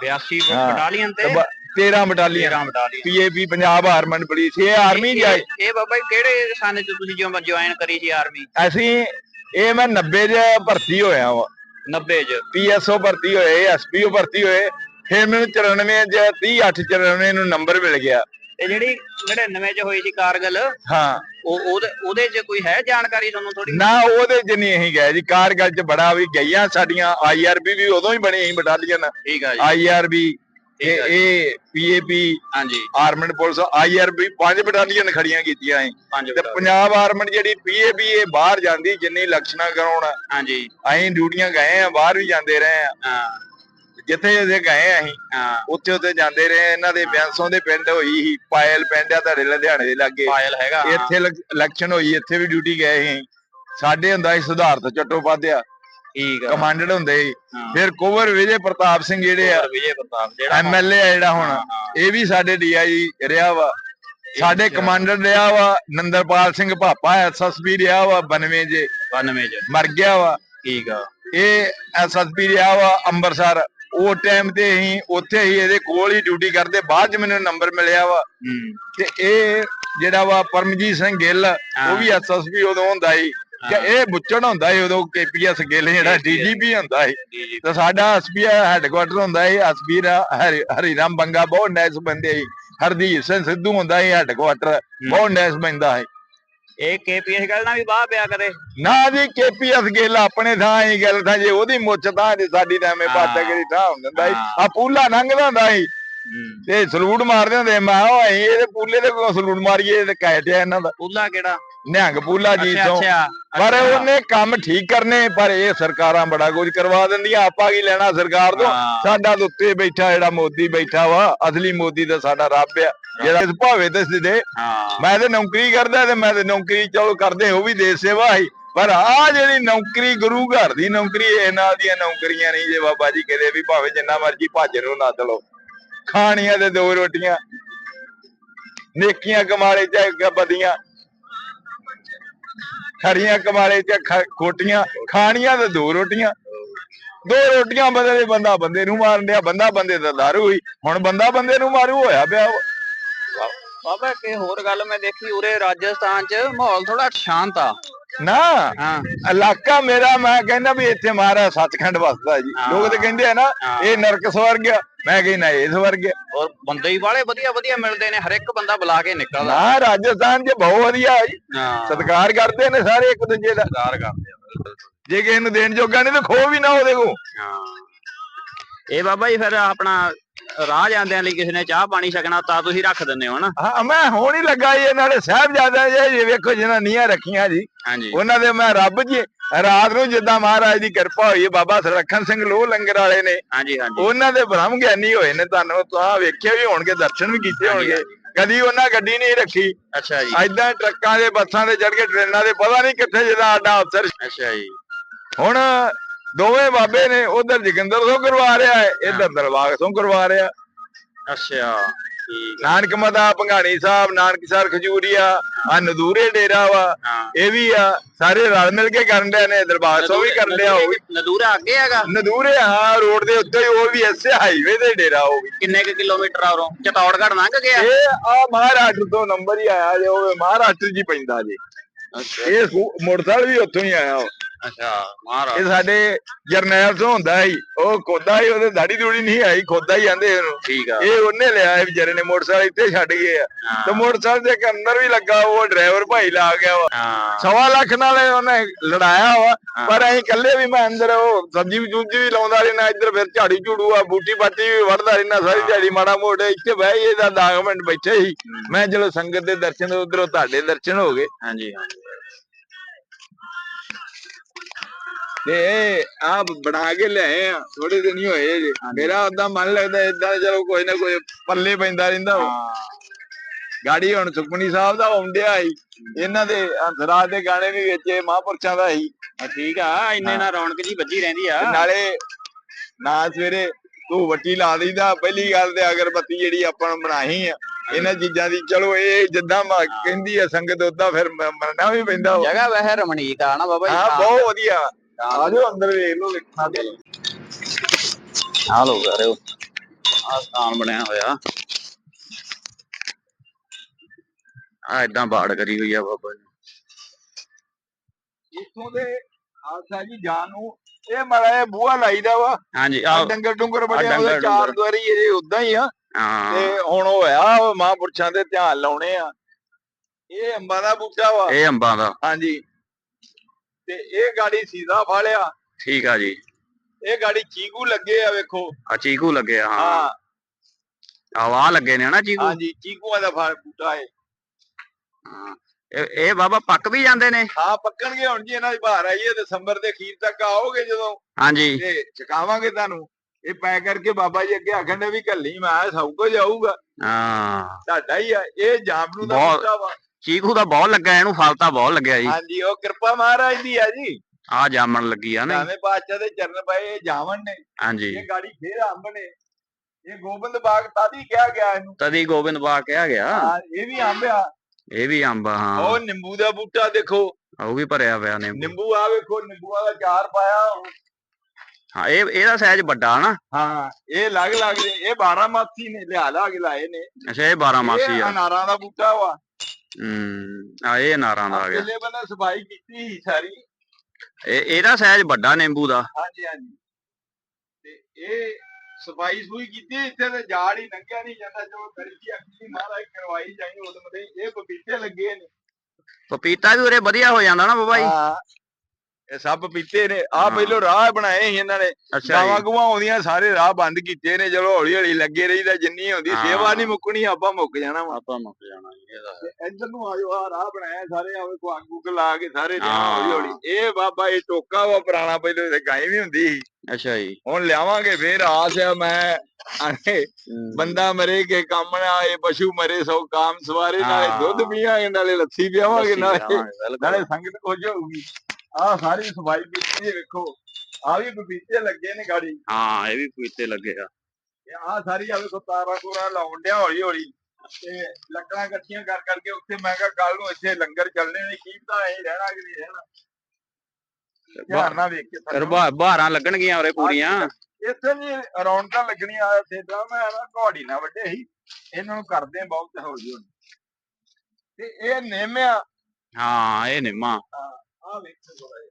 82 ਹਾਂ। ਬਟਾਲੀਅਨ ਤੇ ਤੇ ਬ- 13 battalion. 13 battalion PAP Punjab armed police. ਇਹ ਆਰਮੀ ਜਾਏ ਇਹ- ਬਾਬਾ ਜੀ ਕਿਹੜੇ ਸਾਲ ਚ ਤੁਸੀਂ ਜਿਉਂ ਜੁਆਇਨ ਕਰੀ ਸੀ ਆਰਮੀ? ਅਸੀਂ ਇਹ ਮੈਂ 90 ਚ ਭਰਤੀ ਹੋਇਆ ਵਾ। 90 ਚ। ਪੀਐਸਓ ਭਰਤੀ ਹੋਏ ਐਸਪੀਓ ਭਰਤੀ ਹੋਏ ਫਿਰ ਮੈਨੂੰ 94 ਚ 30 8 94 ਨੂੰ ਨੰਬਰ ਮਿਲ ਗਿਆ। ਤੇ ਜਿਹੜੀ 99 ਚ ਹੋਈ ਸੀ ਕਾਰਗਲ ਹਾਂ। ਉਹ ਉਹਦੇ ਉਹਦੇ ਚ ਕੋਈ ਹੈ ਜਾਣਕਾਰੀ ਤੁਹਾਨੂੰ ਥੋੜੀ ਨਾ ਉਹਦੇ ਚ ਨਹੀਂ ਅਸੀਂ ਗਏ ਜੀ। ਕਾਰਗਲ ਚ ਬੜਾ ਵੀ ਗਈਆਂ ਸਾਡੀਆਂ ਆਈਆਰਬੀ ਵੀ ਉਦੋਂ ਹੀ ਬਣੀ ਸੀ ਬਟਾਲੀਅਨ। ਠੀਕ ਆ ਜੀ। ਆਈਆਰਬੀ ਜੀ। ਇਹ ਪੀਏਪੀ ਹਾਂਜੀ। ਆਰਮਡ ਪੁਲਿਸ ਆਈਆਰਬੀ ਪੰਜ ਬਟਾਲੀਅਨ ਖੜੀਆਂ ਕੀਤੀਆਂ ਪੰਜ ਤੇ। ਪੰਜਾਬ ਆਰਮਡ ਜਿਹੜੀ ਪੀਏਪੀ ਇਹ ਬਾਹਰ ਜਾਂਦੀ ਜਿੰਨੀ ਇਲੈਕਸ਼ਨਾਂ ਕਰਾਉਣ। ਹਾਂਜੀ। ਅਸੀਂ ਡਿਊਟੀਆਂ ਗਏ ਆ ਬਾਹਰ ਵੀ ਜਾਂਦੇ ਰਹੇ ਆ। ਹਾਂ। ਜਿੱਥੇ ਜਿੱਥੇ ਗਏ ਆ ਅਸੀਂ ਉੱਥੇ ਉੱਥੇ ਜਾਂਦੇ ਰਹੇ ਇਹਨਾਂ ਦੇ ਬਿਆੰਸੋਂ ਦੇ ਪਿੰਡ ਹੋਈ ਸੀ ਪਾਇਲ ਪਿੰਡ ਆ ਤੁਹਾਡੇ ਲੁਧਿਆਣੇ ਦੇ ਲਾਗੇ। ਫਾਇਲ ਹੈਗਾ। ਇੱਥੇ ਇਲੈਕਸ਼ਨ ਹੋਈ ਇੱਥੇ ਵੀ ਡਿਊਟੀ ਗਏ ਸੀ ਸਾਡੇ ਹੁੰਦਾ ਸੀ ਸਿਧਾਰਥ ਚੱਟੋਪਾਧਿਆ। ਠੀਕ ਆ। ਕਮਾਂਡਰ ਹੁੰਦੇ ਸੀ। ਫਿਰ ਕੁਵਰ ਵਿਜੇ ਪ੍ਰਤਾਪ ਸਿੰਘ ਜਿਹੜੇ ਆ ਵਿਜੇ ਪ੍ਰਤਾਪ ਜਿਹੜਾ ਐਮਐਲਏ ਆ ਜਿਹੜਾ ਹੁਣ ਇਹ ਵੀ ਸਾਡੇ ਡੀਆਈ ਰਿਹਾ ਵਾ। ਸਾਡੇ। ਕਮਾਂਡਰ ਰਿਹਾ ਵਾ ਨੰਦਰਪਾਲ ਸਿੰਘ ਭਾਪਾ ਐਸਐਸਪੀ ਰਿਹਾ ਵਾ 92 ਜੇ। 92 ਚ ਮਰ ਗਿਆ ਵਾ। ਠੀਕ ਆ। ਇਹ ਐਸਐਸਪੀ ਰਿਹਾ ਵਾ ਅੰਮ੍ਰਿਤਸਰ ਉਹ ਟਾਈਮ ਤੇ ਅਸੀਂ ਉੱਥੇ ਹੀ ਇਹਦੇ ਕੋਲ ਹੀ ਡਿਊਟੀ ਕਰਦੇ ਬਾਅਦ ਚ ਮੈਨੂੰ ਨੰਬਰ ਮਿਲਿਆ ਵਾ। ਤੇ ਇਹ ਜਿਹੜਾ ਵਾ ਪਰਮਜੀਤ ਸਿੰਘ ਗਿੱਲ ਉਹ ਵੀ ਐਸਐਸਪੀ ਉਦੋਂ ਹੁੰਦਾ ਸੀ। ਕਿ ਇਹ ਬੁੱਚੜ ਹੁੰਦਾ ਸੀ ਉਦੋਂ ਕੇਪੀਐਸ ਗਿੱਲ ਜਿਹੜਾ ਡੀਜੀਪੀ ਹੁੰਦਾ ਸੀ। ਤੇ ਸਾਡਾ ਐਸਪੀ ਹੈੱਡਕੁਆਟਰ ਹੁੰਦਾ ਸੀ ਐਸਪੀ ਹਰੀਰਾਮ ਬੰਗਾ ਬਹੁਤ ਨੈਸ ਬੰਦੇ ਸੀ। ਹਰਦੀਪ ਸਿੰਘ ਸਿੱਧੂ ਹੁੰਦਾ ਸੀ ਹੈੱਡਕੁਆਟਰ ਬਹੁਤ ਨੈਸ ਬੰਦਾ ਸੀ। ਇਹ ਕੇਪੀਐਸ ਗੱਲ ਨਾਲ ਵੀ ਬਾਹ ਪਿਆ ਕਦੇ? ਨਾ ਜੀ ਕੇਪੀਐਸ ਗਿੱਲ ਆਪਣੇ ਥਾਂ ਹੀ ਗੱਲ ਥਾਂ ਜੇ ਉਹਦੀ ਮੁੱਛ ਤਾਂ ਜੇ ਸਾਡੀ ਤਾਂ ਐਵੇਂ। ਪਾਟਾ ਥਾਂ ਹੁੰਦਾ ਸੀ। ਹਾਂ। ਆ ਪੂਲਾ ਲੰਘਦਾ ਹੁੰਦਾ ਸੀ। ਹੂੰ। ਤੇ ਸਲੂਟ ਮਾਰਦੇ ਹੁੰਦੇ ਮੈਂ ਕਿਹਾ ਓਏ ਇਹਦੇ ਪੂਲੇ ਦੇ ਸਲੂਟ ਮਾਰੀਏ ਤੇ ਕਹਿਟਿਆ ਇਹਨਾਂ ਦਾ। ਉੱਲਾ ਕਿਹੜਾ? ਨਿਹੰਗ ਪੂਲਾ ਜੀ ਤੋਂ। ਪਰ। ਉਹਨੇ ਕੰਮ ਠੀਕ ਕਰਨੇ ਪਰ ਇਹ ਸਰਕਾਰਾਂ ਬੜਾ ਕੁਝ ਕਰਵਾ ਦਿੰਦੀਆਂ। ਆਪਾਂ ਕੀ ਲੈਣਾ ਸਰਕਾਰ ਤੋਂ। ਸਾਡਾ ਉੱਤੇ ਬੈਠਾ ਜਿਹੜਾ ਮੋਦੀ ਬੈਠਾ ਵਾ ਅਸਲੀ ਮੋਦੀ ਤਾਂ ਸਾਡਾ ਰੱਬ ਆ। ਜਿਹੜਾ ਇਸ ਭਾਵੇਂ ਹਾਂ। ਮੈਂ ਤੇ ਨੌਕਰੀ ਕਰਦਾ ਤੇ ਮੈਂ ਤੇ ਨੌਕਰੀ ਚਲੋ ਕਰਦੇ ਉਹ ਵੀ ਦੇਸ਼ ਸੇਵਾ ਹੀ। ਪਰ ਆ ਜਿਹੜੀ ਨੌਕਰੀ ਗੁਰੂ ਘਰ ਦੀ ਨੌਕਰੀ ਇਹਨਾਂ ਦੀਆਂ ਨੌਕਰੀਆਂ ਨਹੀਂ ਜੇ ਬਾਬਾ ਜੀ ਕਿਤੇ ਵੀ ਭਾਵੇਂ ਜਿੰਨਾ ਮਰਜ਼ੀ ਭੱਜ ਨੂੰ ਨਾ ਚਲੋ ਖਾਣੀਆਂ ਤੇ ਦੋ ਰੋਟੀਆਂ ਨੇਕੀਆਂ ਕਮਾਲੇ ਚ ਬਦੀਆਂ ਖਰੀਆਂ ਕਮਾਲੇ ਚ ਖੋਟੀਆਂ ਖਾਣੀਆਂ ਤੇ ਦੋ ਰੋਟੀਆਂ। ਦੋ ਰੋਟੀਆਂ ਬਦਲੇ ਬੰਦਾ ਬੰਦੇ ਨੂੰ ਮਾਰਨ ਡਿਆ ਬੰਦਾ ਬੰਦੇ ਦਾ ਦਾਰੂ ਹੋਈ ਹੁਣ ਬੰਦਾ ਬੰਦੇ ਨੂੰ ਮਾਰੂ ਹੋਇਆ ਪਿਆ। ਬਾਬਾ ਇੱਕ ਹੋਰ ਗੱਲ ਮੈਂ ਦੇਖੀ ਉਰੇ ਰਾਜਸਥਾਨ ਚ ਮਾਹੌਲ ਥੋੜਾ ਸ਼ਾਂਤ ਆ। ਨਾ? ਹਾਂ। ਇਲਾਕਾ ਮੇਰਾ ਮੈਂ ਕਹਿੰਦਾ ਵੀ ਇੱਥੇ ਮਹਾਰਾਜ ਸੱਚਖੰਡ ਵਸਦਾ ਜੀ। ਲੋਕ ਤੇ ਕਹਿੰਦੇ ਆ ਨਾ। ਇਹ ਨਰਕ ਸਵਰਗ ਆ। ਮੈਂ ਕਹਿੰਦਾ ਇਸ ਵਰਗੇ। ਔਰ ਬੰਦੇ ਹੀ ਵਾਲੇ ਵਧੀਆ ਵਧੀਆ ਮਿਲਦੇ ਨੇ ਹਰ ਇੱਕ ਬੰਦਾ ਬੁਲਾ ਕੇ ਨਿਕਲਦਾ। ਨਾ ਰਾਜਸਥਾਨ 'ਚ ਬਹੁਤ ਵਧੀਆ ਜੀ। ਹਾਂ। ਸਤਿਕਾਰ ਕਰਦੇ ਨੇ ਸਾਰੇ ਇੱਕ ਦੂਜੇ ਦਾ। ਸਰਕਾਰ ਕਰਦੇ ਆ ਜੇ ਕਿਸੇ ਨੂੰ ਦੇਣ ਜੋਗਾ ਨਹੀਂ ਤਾਂ ਖੋ ਵੀ ਨਾ ਉਹਦੇ ਕੋ ਹਾਂ। ਇਹ ਬਾਬਾ ਜੀ ਫਿਰ ਆਪਣਾ ਰਾਹ ਜਾਂਦਿਆਂ ਲਈ ਕਿਸੇ ਨੇ ਚਾਹ ਪਾਣੀ ਛਕਣਾ ਤਾਂ ਤੁਸੀਂ ਰੱਖ ਦਿੰਦੇ ਹੋ ਨਾ। ਹਾਂ ਮੈਂ ਹੁਣ ਹੀ ਲੱਗਾ ਜੀ ਨਾਲੇ ਸਾਹਿਬਜ਼ਾਦਾ ਜੀ ਇਹ ਵੇਖੋ ਜਿਹਨਾਂ ਨੀਆਂ ਰੱਖੀਆਂ ਜੀ। ਹਾਂਜੀ। ਉਹਨਾਂ ਦੇ ਮੈਂ ਰੱਬ ਜੀ। ਰਾਤ ਨੂੰ ਜਿੱਦਾਂ ਮਹਾਰਾਜ ਦੀ ਕਿਰਪਾ ਹੋਈ ਬਾਬਾ ਸਰਖਣ ਸਿੰਘ ਲੋਹ ਲੰਗਰ ਵਾਲੇ ਨੇ। ਹਾਂਜੀ ਹਾਂਜੀ। ਉਹਨਾਂ ਦੇ ਬ੍ਰਹਮ ਗਿਆਨੀ ਹੋਏ ਨੇ ਤੁਹਾਨੂੰ ਤਾਂ ਵੇਖਿਆ ਵੀ ਹੋਣਗੇ ਦਰਸ਼ਨ ਵੀ ਕੀਤੇ ਹੋਣਗੇ। ਕਦੀ ਉਹਨਾਂ ਗੱਡੀ ਨਹੀਂ ਰੱਖੀ। ਅੱਛਾ ਜੀ। ਐਦਾਂ ਟਰੱਕਾਂ ਦੇ ਬੱਸਾਂ ਤੇ ਚੜ ਕੇ ਟ੍ਰੇਨਾਂ ਦੇ ਪਤਾ ਨਹੀਂ ਕਿੱਥੇ ਜਿਹਦਾ ਆਡਾ ਅਫਸਰ ਅੱਛਾ ਜੀ। ਹੁਣ ਦੋਵੇਂ ਬਾਬੇ ਨੇ ਉਧਰ ਜਗਿੰਦਰ ਤੋਂ ਕਰਵਾ ਰਿਹਾ ਹੈ ਇੱਧਰ ਦਰਬਾਰ ਤੋਂ ਕਰਵਾ ਰਿਹਾ। ਅੱਛਾ। ਨਾਨਕ ਮਦਾ ਭੰਗਾਣੀ ਸਾਹਿਬ ਨਾਨਕਸਰ ਖਜੂਰੀਆ ਆ ਨਦੂਰੇ ਡੇਰਾ ਵਾ ਇਹ ਵੀ ਆ ਸਾਰੇ ਰਲ ਮਿਲ ਕੇ ਕਰਨ ਦੇ ਨੇ ਦਰਬਾਰ ਤੋਂ ਵੀ ਕਰ ਲਿਆ ਉਹ ਵੀ। ਨਦੂਰਾ ਅੱਗੇ ਹੈਗਾ? ਨਦੂਰੇ ਹਾਂ ਰੋਡ ਦੇ ਉੱਤੇ ਹੀ ਉਹ ਵੀ ਐਸੇ ਹਾਈਵੇ ਤੇ ਡੇਰਾ ਉਹ ਵੀ। ਕਿੰਨੇ ਕੁ ਕਿਲੋਮੀਟਰ ਆ ਉਰੋਂ? ਲੰਘ ਗਿਆ? ਇਹ ਆ ਮਹਾਰਾਸ਼ਟਰ ਤੋਂ ਨੰਬਰ ਹੀ ਆਇਆ ਜੇ ਉਹ ਮਹਾਰਾਸ਼ਟਰ ਜੀ ਪੈਂਦਾ ਜੀ। ਇਹ ਮੋਟਰਸਾਈਕਲ ਵੀ ਉੱਥੋਂ ਹੀ ਆਇਆ ਉਹ। ਅੱਛਾ ਮਹਾਰਾਜ। ਇਹ ਸਾਡੇ ਜਰਨੈਲ ਤੋਂ ਹੁੰਦਾ ਸੀ। ਉਹ ਖੋਦਾ ਹੀ ਉਹਦੇ ਦਾੜੀ ਦੂੜੀ ਨਹੀਂ ਆਈ ਖੋਦਾ ਹੀ ਆਂਦੇ ਇਹਨੂੰ ਠੀਕ ਆ। ਇਹ ਉਹਨੇ ਲਿਆ ਇਹ ਵਿਚਾਰੇ ਨੇ ਮੋਟਰਸਾਈਕਲ ਇੱਥੇ ਛੱਡ ਗਏ ਆ। ਹਾਂ। ਤੇ ਮੋਟਰਸਾਈਕਲ ਦੇ ਅੰਦਰ ਵੀ ਲੱਗਾ ਉਹ ਡਰਾਈਵਰ ਭਾਈ ਲਾ ਗਿਆ ਵਾ। ਹਾਂ। ਸਵਾ ਲੱਖ ਨਾਲ ਉਹਨੇ ਲੜਾਇਆ ਵਾ ਪਰ ਅਸੀਂ ਇਕੱਲੇ ਵੀ ਮੈਂ ਅੰਦਰ ਉਹ ਸਬਜ਼ੀ ਜੂਜੀ ਵੀ ਲਾਉਂਦਾ ਰਹਿਣਾ ਇੱਧਰ ਫਿਰ ਝਾੜੀ ਝੂੜੂ ਆ ਬੂਟੀ ਬਾਟੀ ਵੀ ਵੜਦਾ ਰਹਿਣਾ ਸਾਰੀ ਦਿਹਾੜੀ ਮਾੜਾ ਮੋਟਾ ਇੱਥੇ ਬਹਿ ਗਏ ਦਾ 10 ਮਿੰਟ ਬੈਠੇ ਸੀ। ਮੈਂ ਚਲੋ ਸੰਗਤ ਦੇ ਦਰਸ਼ਨ ਉਧਰੋਂ ਤੁਹਾਡੇ ਦਰਸ਼ਨ ਹੋ ਗਏ। ਹਾਂਜੀ ਹਾਂਜੀ। ਤੇ ਆਪ ਬਣਾ ਕੇ ਲਿਆਏ ਆ ਥੋੜੇ ਦਿਨ ਹੀ ਹੋਏ ਜੇ। ਮੇਰਾ ਉਦਾਂ ਮਨ ਲੱਗਦਾ ਇਦਾਂ ਚਲੋ ਕੋਈ ਨਾ ਕੋਈ ਪੱਲੇ ਪੈਂਦਾ ਰਹਿੰਦਾ। ਗਾੜੀ ਹੁਣ ਸੁਖਮਨੀ ਸਾਹਿਬ ਦਾ ਆਉਂਦਿਆ ਸੀ। ਇਹਨਾਂ ਦੇ ਹੰਸਰਾਜ ਦੇ ਗਾਣੇ ਵੀ ਵਿੱਚ ਇਹ ਮਹਾਂਪੁਰਸ਼ਾਂ ਦਾ ਸੀ। ਹਾਂ ਠੀਕ ਆ ਇੰਨੇ ਨਾਲ ਰੌਣਕ ਜੀ ਵੱਜੀ ਰਹਿੰਦੀ ਆ। ਨਾਲੇ ਨਾ ਸਵੇਰੇ ਤੂੰ ਵੱਟੀ ਲਾ ਦਈਦਾ ਪਹਿਲੀ ਗੱਲ ਤੇ ਅਗਰਬੱਤੀ ਜਿਹੜੀ ਆਪਾਂ ਨੂੰ ਬਣਾਈ ਆ ਇਹਨਾਂ ਚੀਜ਼ਾਂ ਦੀ ਚਲੋ ਇਹ ਜਿੱਦਾਂ ਮ- ਕਹਿੰਦੀ ਆ ਸੰਗਤ ਉਦਾਂ ਫਿਰ ਮ- ਮੰਨਣਾ ਵੀ ਪੈਂਦਾ ਜਗ੍ਹਾ ਵੈਸੇ ਰਮਣੀਕ ਆ ਨਾ ਬਾਬਾ ਜੀ ਹਾਂ ਬਹੁਤ ਵਧੀਆ। ਆ ਜਾਓ ਅੰਦਰ ਵੇਖ ਲਓ ਵੇਖਣਾ ਤੇ ਆ ਲੋ ਕਰਿਓ ਆ ਸਥਾਨ ਬਣਿਆ ਹੋਇਆ ਆ ਇਦਾਂ ਬਾੜ ਕਰੀ ਹੋਈ ਆ ਬਾਬਾ ਜੀ ਇੱਥੋਂ ਦੇ ਆਸਾ ਜੀ ਜਾਨ ਨੂੰ ਇਹ ਮਾੜਾ ਇਹ ਬੂਹਾ ਲਾਈਦਾ ਵਾ ਹਾਂਜੀ ਆ ਡੰਗਰ ਡੁੰਗਰ ਬੜਿਆ ਉਹਦੇ ਚਾਰ। ਦੁਆਰੀ ਇਹ ਉਦਾਂ ਹੀ ਆ ਹਾਂ ਤੇ ਹੁਣ ਹੋਇਆ ਉਹ ਮਹਾਂਪੁਰਸ਼ਾਂ ਦੇ ਧਿਆਨ ਲਾਉਣੇ ਆ ਇਹ ਅੰਬਾਂ ਦਾ ਬੂਟਾ ਵਾ ਇਹ ਅੰਬਾਂ ਦਾ ਹਾਂਜੀ ਤੇ ਇਹ ਗਾੜੀ ਸੀਦਾ ਫਾਲਿਆ ਠੀਕ ਆ ਜੀ। ਇਹ ਗਾੜੀ ਚੀਕੂ ਲੱਗੇ ਆ ਵੇਖੋ। ਆ ਚੀਕੂ ਲੱਗਿਆ ਹਾਂ। ਹਾਂ। ਆ ਵਾਹ ਲੱਗੇ ਨੇ ਨਾ ਚੀਕੂ? ਹਾਂਜੀ ਚੀਕੂਆਂ ਦਾ ਫਲ ਬੂਟਾ ਹੈ। ਇਹ ਬਾਬਾ ਪੱਕ ਵੀ ਜਾਂਦੇ ਨੇ? ਹਾਂ ਪੱਕਣਗੇ ਹੁਣ ਜੀ ਇਹਨਾਂ ਦੀ ਬਹਾਰ ਆਈ ਹੈ ਦਸੰਬਰ ਦੇ ਅਖੀਰ ਤੱਕ ਆਓਗੇ ਜਦੋਂ। ਹਾਂਜੀ। ਤੇ ਚਕਾਵਾਂਗੇ ਤੁਹਾਨੂੰ। ਇਹ ਪੈ ਕਰਕੇ ਬਾਬਾ ਜੀ ਅੱਗੇ ਆਖਣ ਦੇ ਵੀ ਕੱਲੀ ਮੈਂ ਸਭ ਕੁਝ ਆਊਗਾ। ਹਾਂ। ਤੁਹਾਡਾ ਹੀ ਆ ਇਹ ਜਾਮਨੂ ਦਾ ਬਹੁਤ- ਬੂਟਾ ਵਾ। ਚੀਕੂ ਦਾ ਬਹੁਤ ਲੱਗਾ ਇਹਨੂੰ ਫਲ ਤਾਂ ਬਹੁਤ ਲੱਗਿਆ ਜੀ। ਹਾਂਜੀ ਉਹ ਕਿਰਪਾ ਮਹਾਰਾਜ ਦੀ ਆ ਜੀ। ਆ ਜਾਮਣ ਲੱਗੀ ਆ ਨਾ ਨਾਵੇਂ ਬਾਦਸ਼ਾਹ ਦੇ ਚਰਨ ਪਏ ਇਹ ਜਾਵਣ ਨੇ। ਹਾਂਜੀ। ਇਹ ਗਾੜੀ ਫੇਰ ਅੰਬ ਨੇ। ਇਹ ਗੋਬਿੰਦ ਬਾਗ ਤਾਦੀ ਕਿਹਾ ਗਿਆ ਇਹਨੂੰ। ਤਦੀ ਗੋਬਿੰਦ ਬਾਗ ਕਿਹਾ ਗਿਆ। ਹਾਂ ਇਹ ਵੀ ਅੰਬ ਆ। ਇਹ ਵੀ ਅੰਬ ਆ, ਹਾਂ। ਉਹ ਨਿੰਬੂ ਦਾ ਬੂਟਾ ਦੇਖੋ। ਉਹ ਵੀ ਭਰਿਆ ਪਿਆ ਨੇ ਨਿੰਬੂ ਆ ਵੇਖੋ ਨਿੰਬੂਆਂ ਦਾ ਚਾਰ ਪਾਇਆ ਹਾਂ ਇਹ ਇਹਦਾ ਸਾਈਜ਼ ਵੱਡਾ ਨਾ। ਹਾਂ ਇਹ ਲੱਗ ਲੱਗ ਜੇ ਇਹ 12 ਮਾਸੀ ਨੇ ਲਿਆ ਲਾ ਕੇ ਲਾਏ ਨੇ। ਅੱਛਾ ਇਹ 12 ਮਾਸੀ ਇਹ ਆ। ਅਨਾਰਾਂ ਦਾ ਬੂਟਾ ਵਾ। ਹੂੰ ਆ ਇਹ ਨਾਰਾਂ ਦਾ ਆ ਗਿਆ। ਪਹਿਲੇ ਬੰਨੇ ਸਫ਼ਾਈ ਕੀਤੀ ਸੀ ਸਾਰੀ। ਇਹ ਇਹਦਾ ਸਾਈਜ਼ ਵੱਡਾ ਨਿੰਬੂ ਦਾ। ਹਾਂਜੀ ਹਾਂਜੀ। ਤੇ ਇਹ ਸਫ਼ਾਈ ਸੂਈ ਕੀਤੀ ਇੱਥੇ ਤੇ ਜਾੜ ਹੀ ਲੰਘਿਆ ਨਹੀਂ ਜਾਂਦਾ ਜੋ ਗਲਤੀ ਅੱਖੀ ਮਹਾਰਾਜ ਕਰਵਾਈ ਜਾਈ ਉਦਮ ਦੇ ਇਹ ਪਪੀਤੇ ਲੱਗੇ ਨੇ। ਪਪੀਤਾ ਵੀ ਉਰੇ ਵਧੀਆ ਹੋ ਜਾਂਦਾ ਨਾ ਬਾਬਾ ਜੀ। ਹਾਂ ਇਹ ਸਭ ਪਪੀਤੇ ਨੇ। ਆ ਹਾਂ। ਪਹਿਲੋਂ ਰਾਹ ਬਣਾਏ ਸੀ ਇਹਨਾਂ ਨੇ। ਗਾਵਾਂ ਗੁਆਂ ਆਉਂਦੀਆਂ ਸਾਰੇ ਰਾਹ ਬੰਦ ਕੀਤੇ ਨੇ। ਚਲੋ ਹੌਲੀ ਹੌਲੀ ਲੱਗੇ ਰਹੀਦਾ ਜਿੰਨੀ ਹੁੰਦੀ ਹਾਂ। ਸੇਵਾ ਨਹੀਂ ਮੁੱਕਣੀ ਆਪਾਂ ਮੁੱਕ ਜਾਣਾ ਆਪਾਂ ਮੁੱਕ ਜਾਣਾ ਇੱਧਰ ਨੂੰ ਆਜੋ ਆ ਰਾਹ ਬਣਾਇਆ ਸਾਰੇ ਆਵੇ ਕੋ ਅੱਗ ਉੱਗ ਲਾ ਕੇ ਸਾਰੇ ਹਾਂ। ਹੌਲੀ ਹੌਲੀ ਇਹ ਬਾਬਾ ਇਹ ਟੋਕਾ ਵਾ ਪੁਰਾਣਾ ਪਹਿਲੋਂ ਤੇ ਗਾਈ ਵੀ ਹੁੰਦੀ ਸੀ। ਅੱਛਾ ਜੀ। ਹੁਣ ਲਿਆਵਾਂਗੇ ਫੇਰ ਆਸ ਆ ਮੈਂ ਆਖੇ ਬੰਦਾ ਮਰੇ ਕੇ ਕੰਮ ਨਾ ਆਏ ਪਸ਼ੂ ਮਰੇ ਸੋ ਕਾਮ ਸਵਾਰੇ ਨਾਲੇ ਹਾਂ। ਦੁੱਧ ਪੀਵਾਂਗੇ ਨਾਲੇ ਲੱਸੀ ਪੀਵਾਂਗੇ ਨਾਲੇ। ਨਾਲੇ ਸੰਗਤ ਕੁਝ ਹੋਊਗੀ। ਆ ਸਾਰੀ ਸਫ਼ਾਈ ਕੀਤੀ ਹੈ ਵੇਖੋ। ਆ ਵੀ ਬਗੀਚੇ ਲੱਗੇ ਨੇ ਗਾੜੀ। ਹਾਂ ਇਹ ਵੀ ਪਪੀਤੇ ਲੱਗੇ ਆ। ਆ ਸਾਰੀ ਆ ਵੇਖੋ ਤਾਰਾਂ ਤੂਰਾਂ ਲਾਉਣ ਡਿਆ ਹੌਲੀ ਹੌਲੀ ਤੇ ਲੱਕੜਾਂ ਇਕੱਠੀਆਂ ਕਰ ਕਰਕੇ ਉੱਥੇ ਮੈਂ ਕਿਹਾ ਕੱਲ ਨੂੰ ਇੱਥੇ ਲੰਗਰ ਚੱਲਣੇ ਨੇ। ਕੀ ਪਤਾ ਅਸੀਂ ਰਹਿਣਾ ਕਿ ਨਹੀਂ ਰਹਿਣਾ। ਧਿਆਨ ਨਾਲ ਵੇਖ ਕੇ ਫਿਰ ਥੱਲੋਂ। ਬਾ- ਬਾਹਰਾਂ ਲੱਗਣਗੀਆਂ ਉਰੇ ਪੂਰੀਆਂ। ਇੱਥੇ ਨਹੀਂ ਰੌਣਕਾਂ ਲੱਗਣੀਆਂ ਇੱਥੇ ਤਾਂ ਮੈਂ ਨਾ ਘੋੜੀ ਨਾ ਵੱਡੇ ਸੀ ਇਹਨਾਂ ਨੂੰ ਕਰਦੇ ਆ ਬਹੁਤ ਹੌਲੀ ਹੌਲੀ ਤੇ ਇਹ ਨੇਮਿਆ ਹਾਂ ਇਹ ਨਿੰਮਾ। ਆ ਵੇਖੋ ਥੋੜਾ ਜਿਹਾ।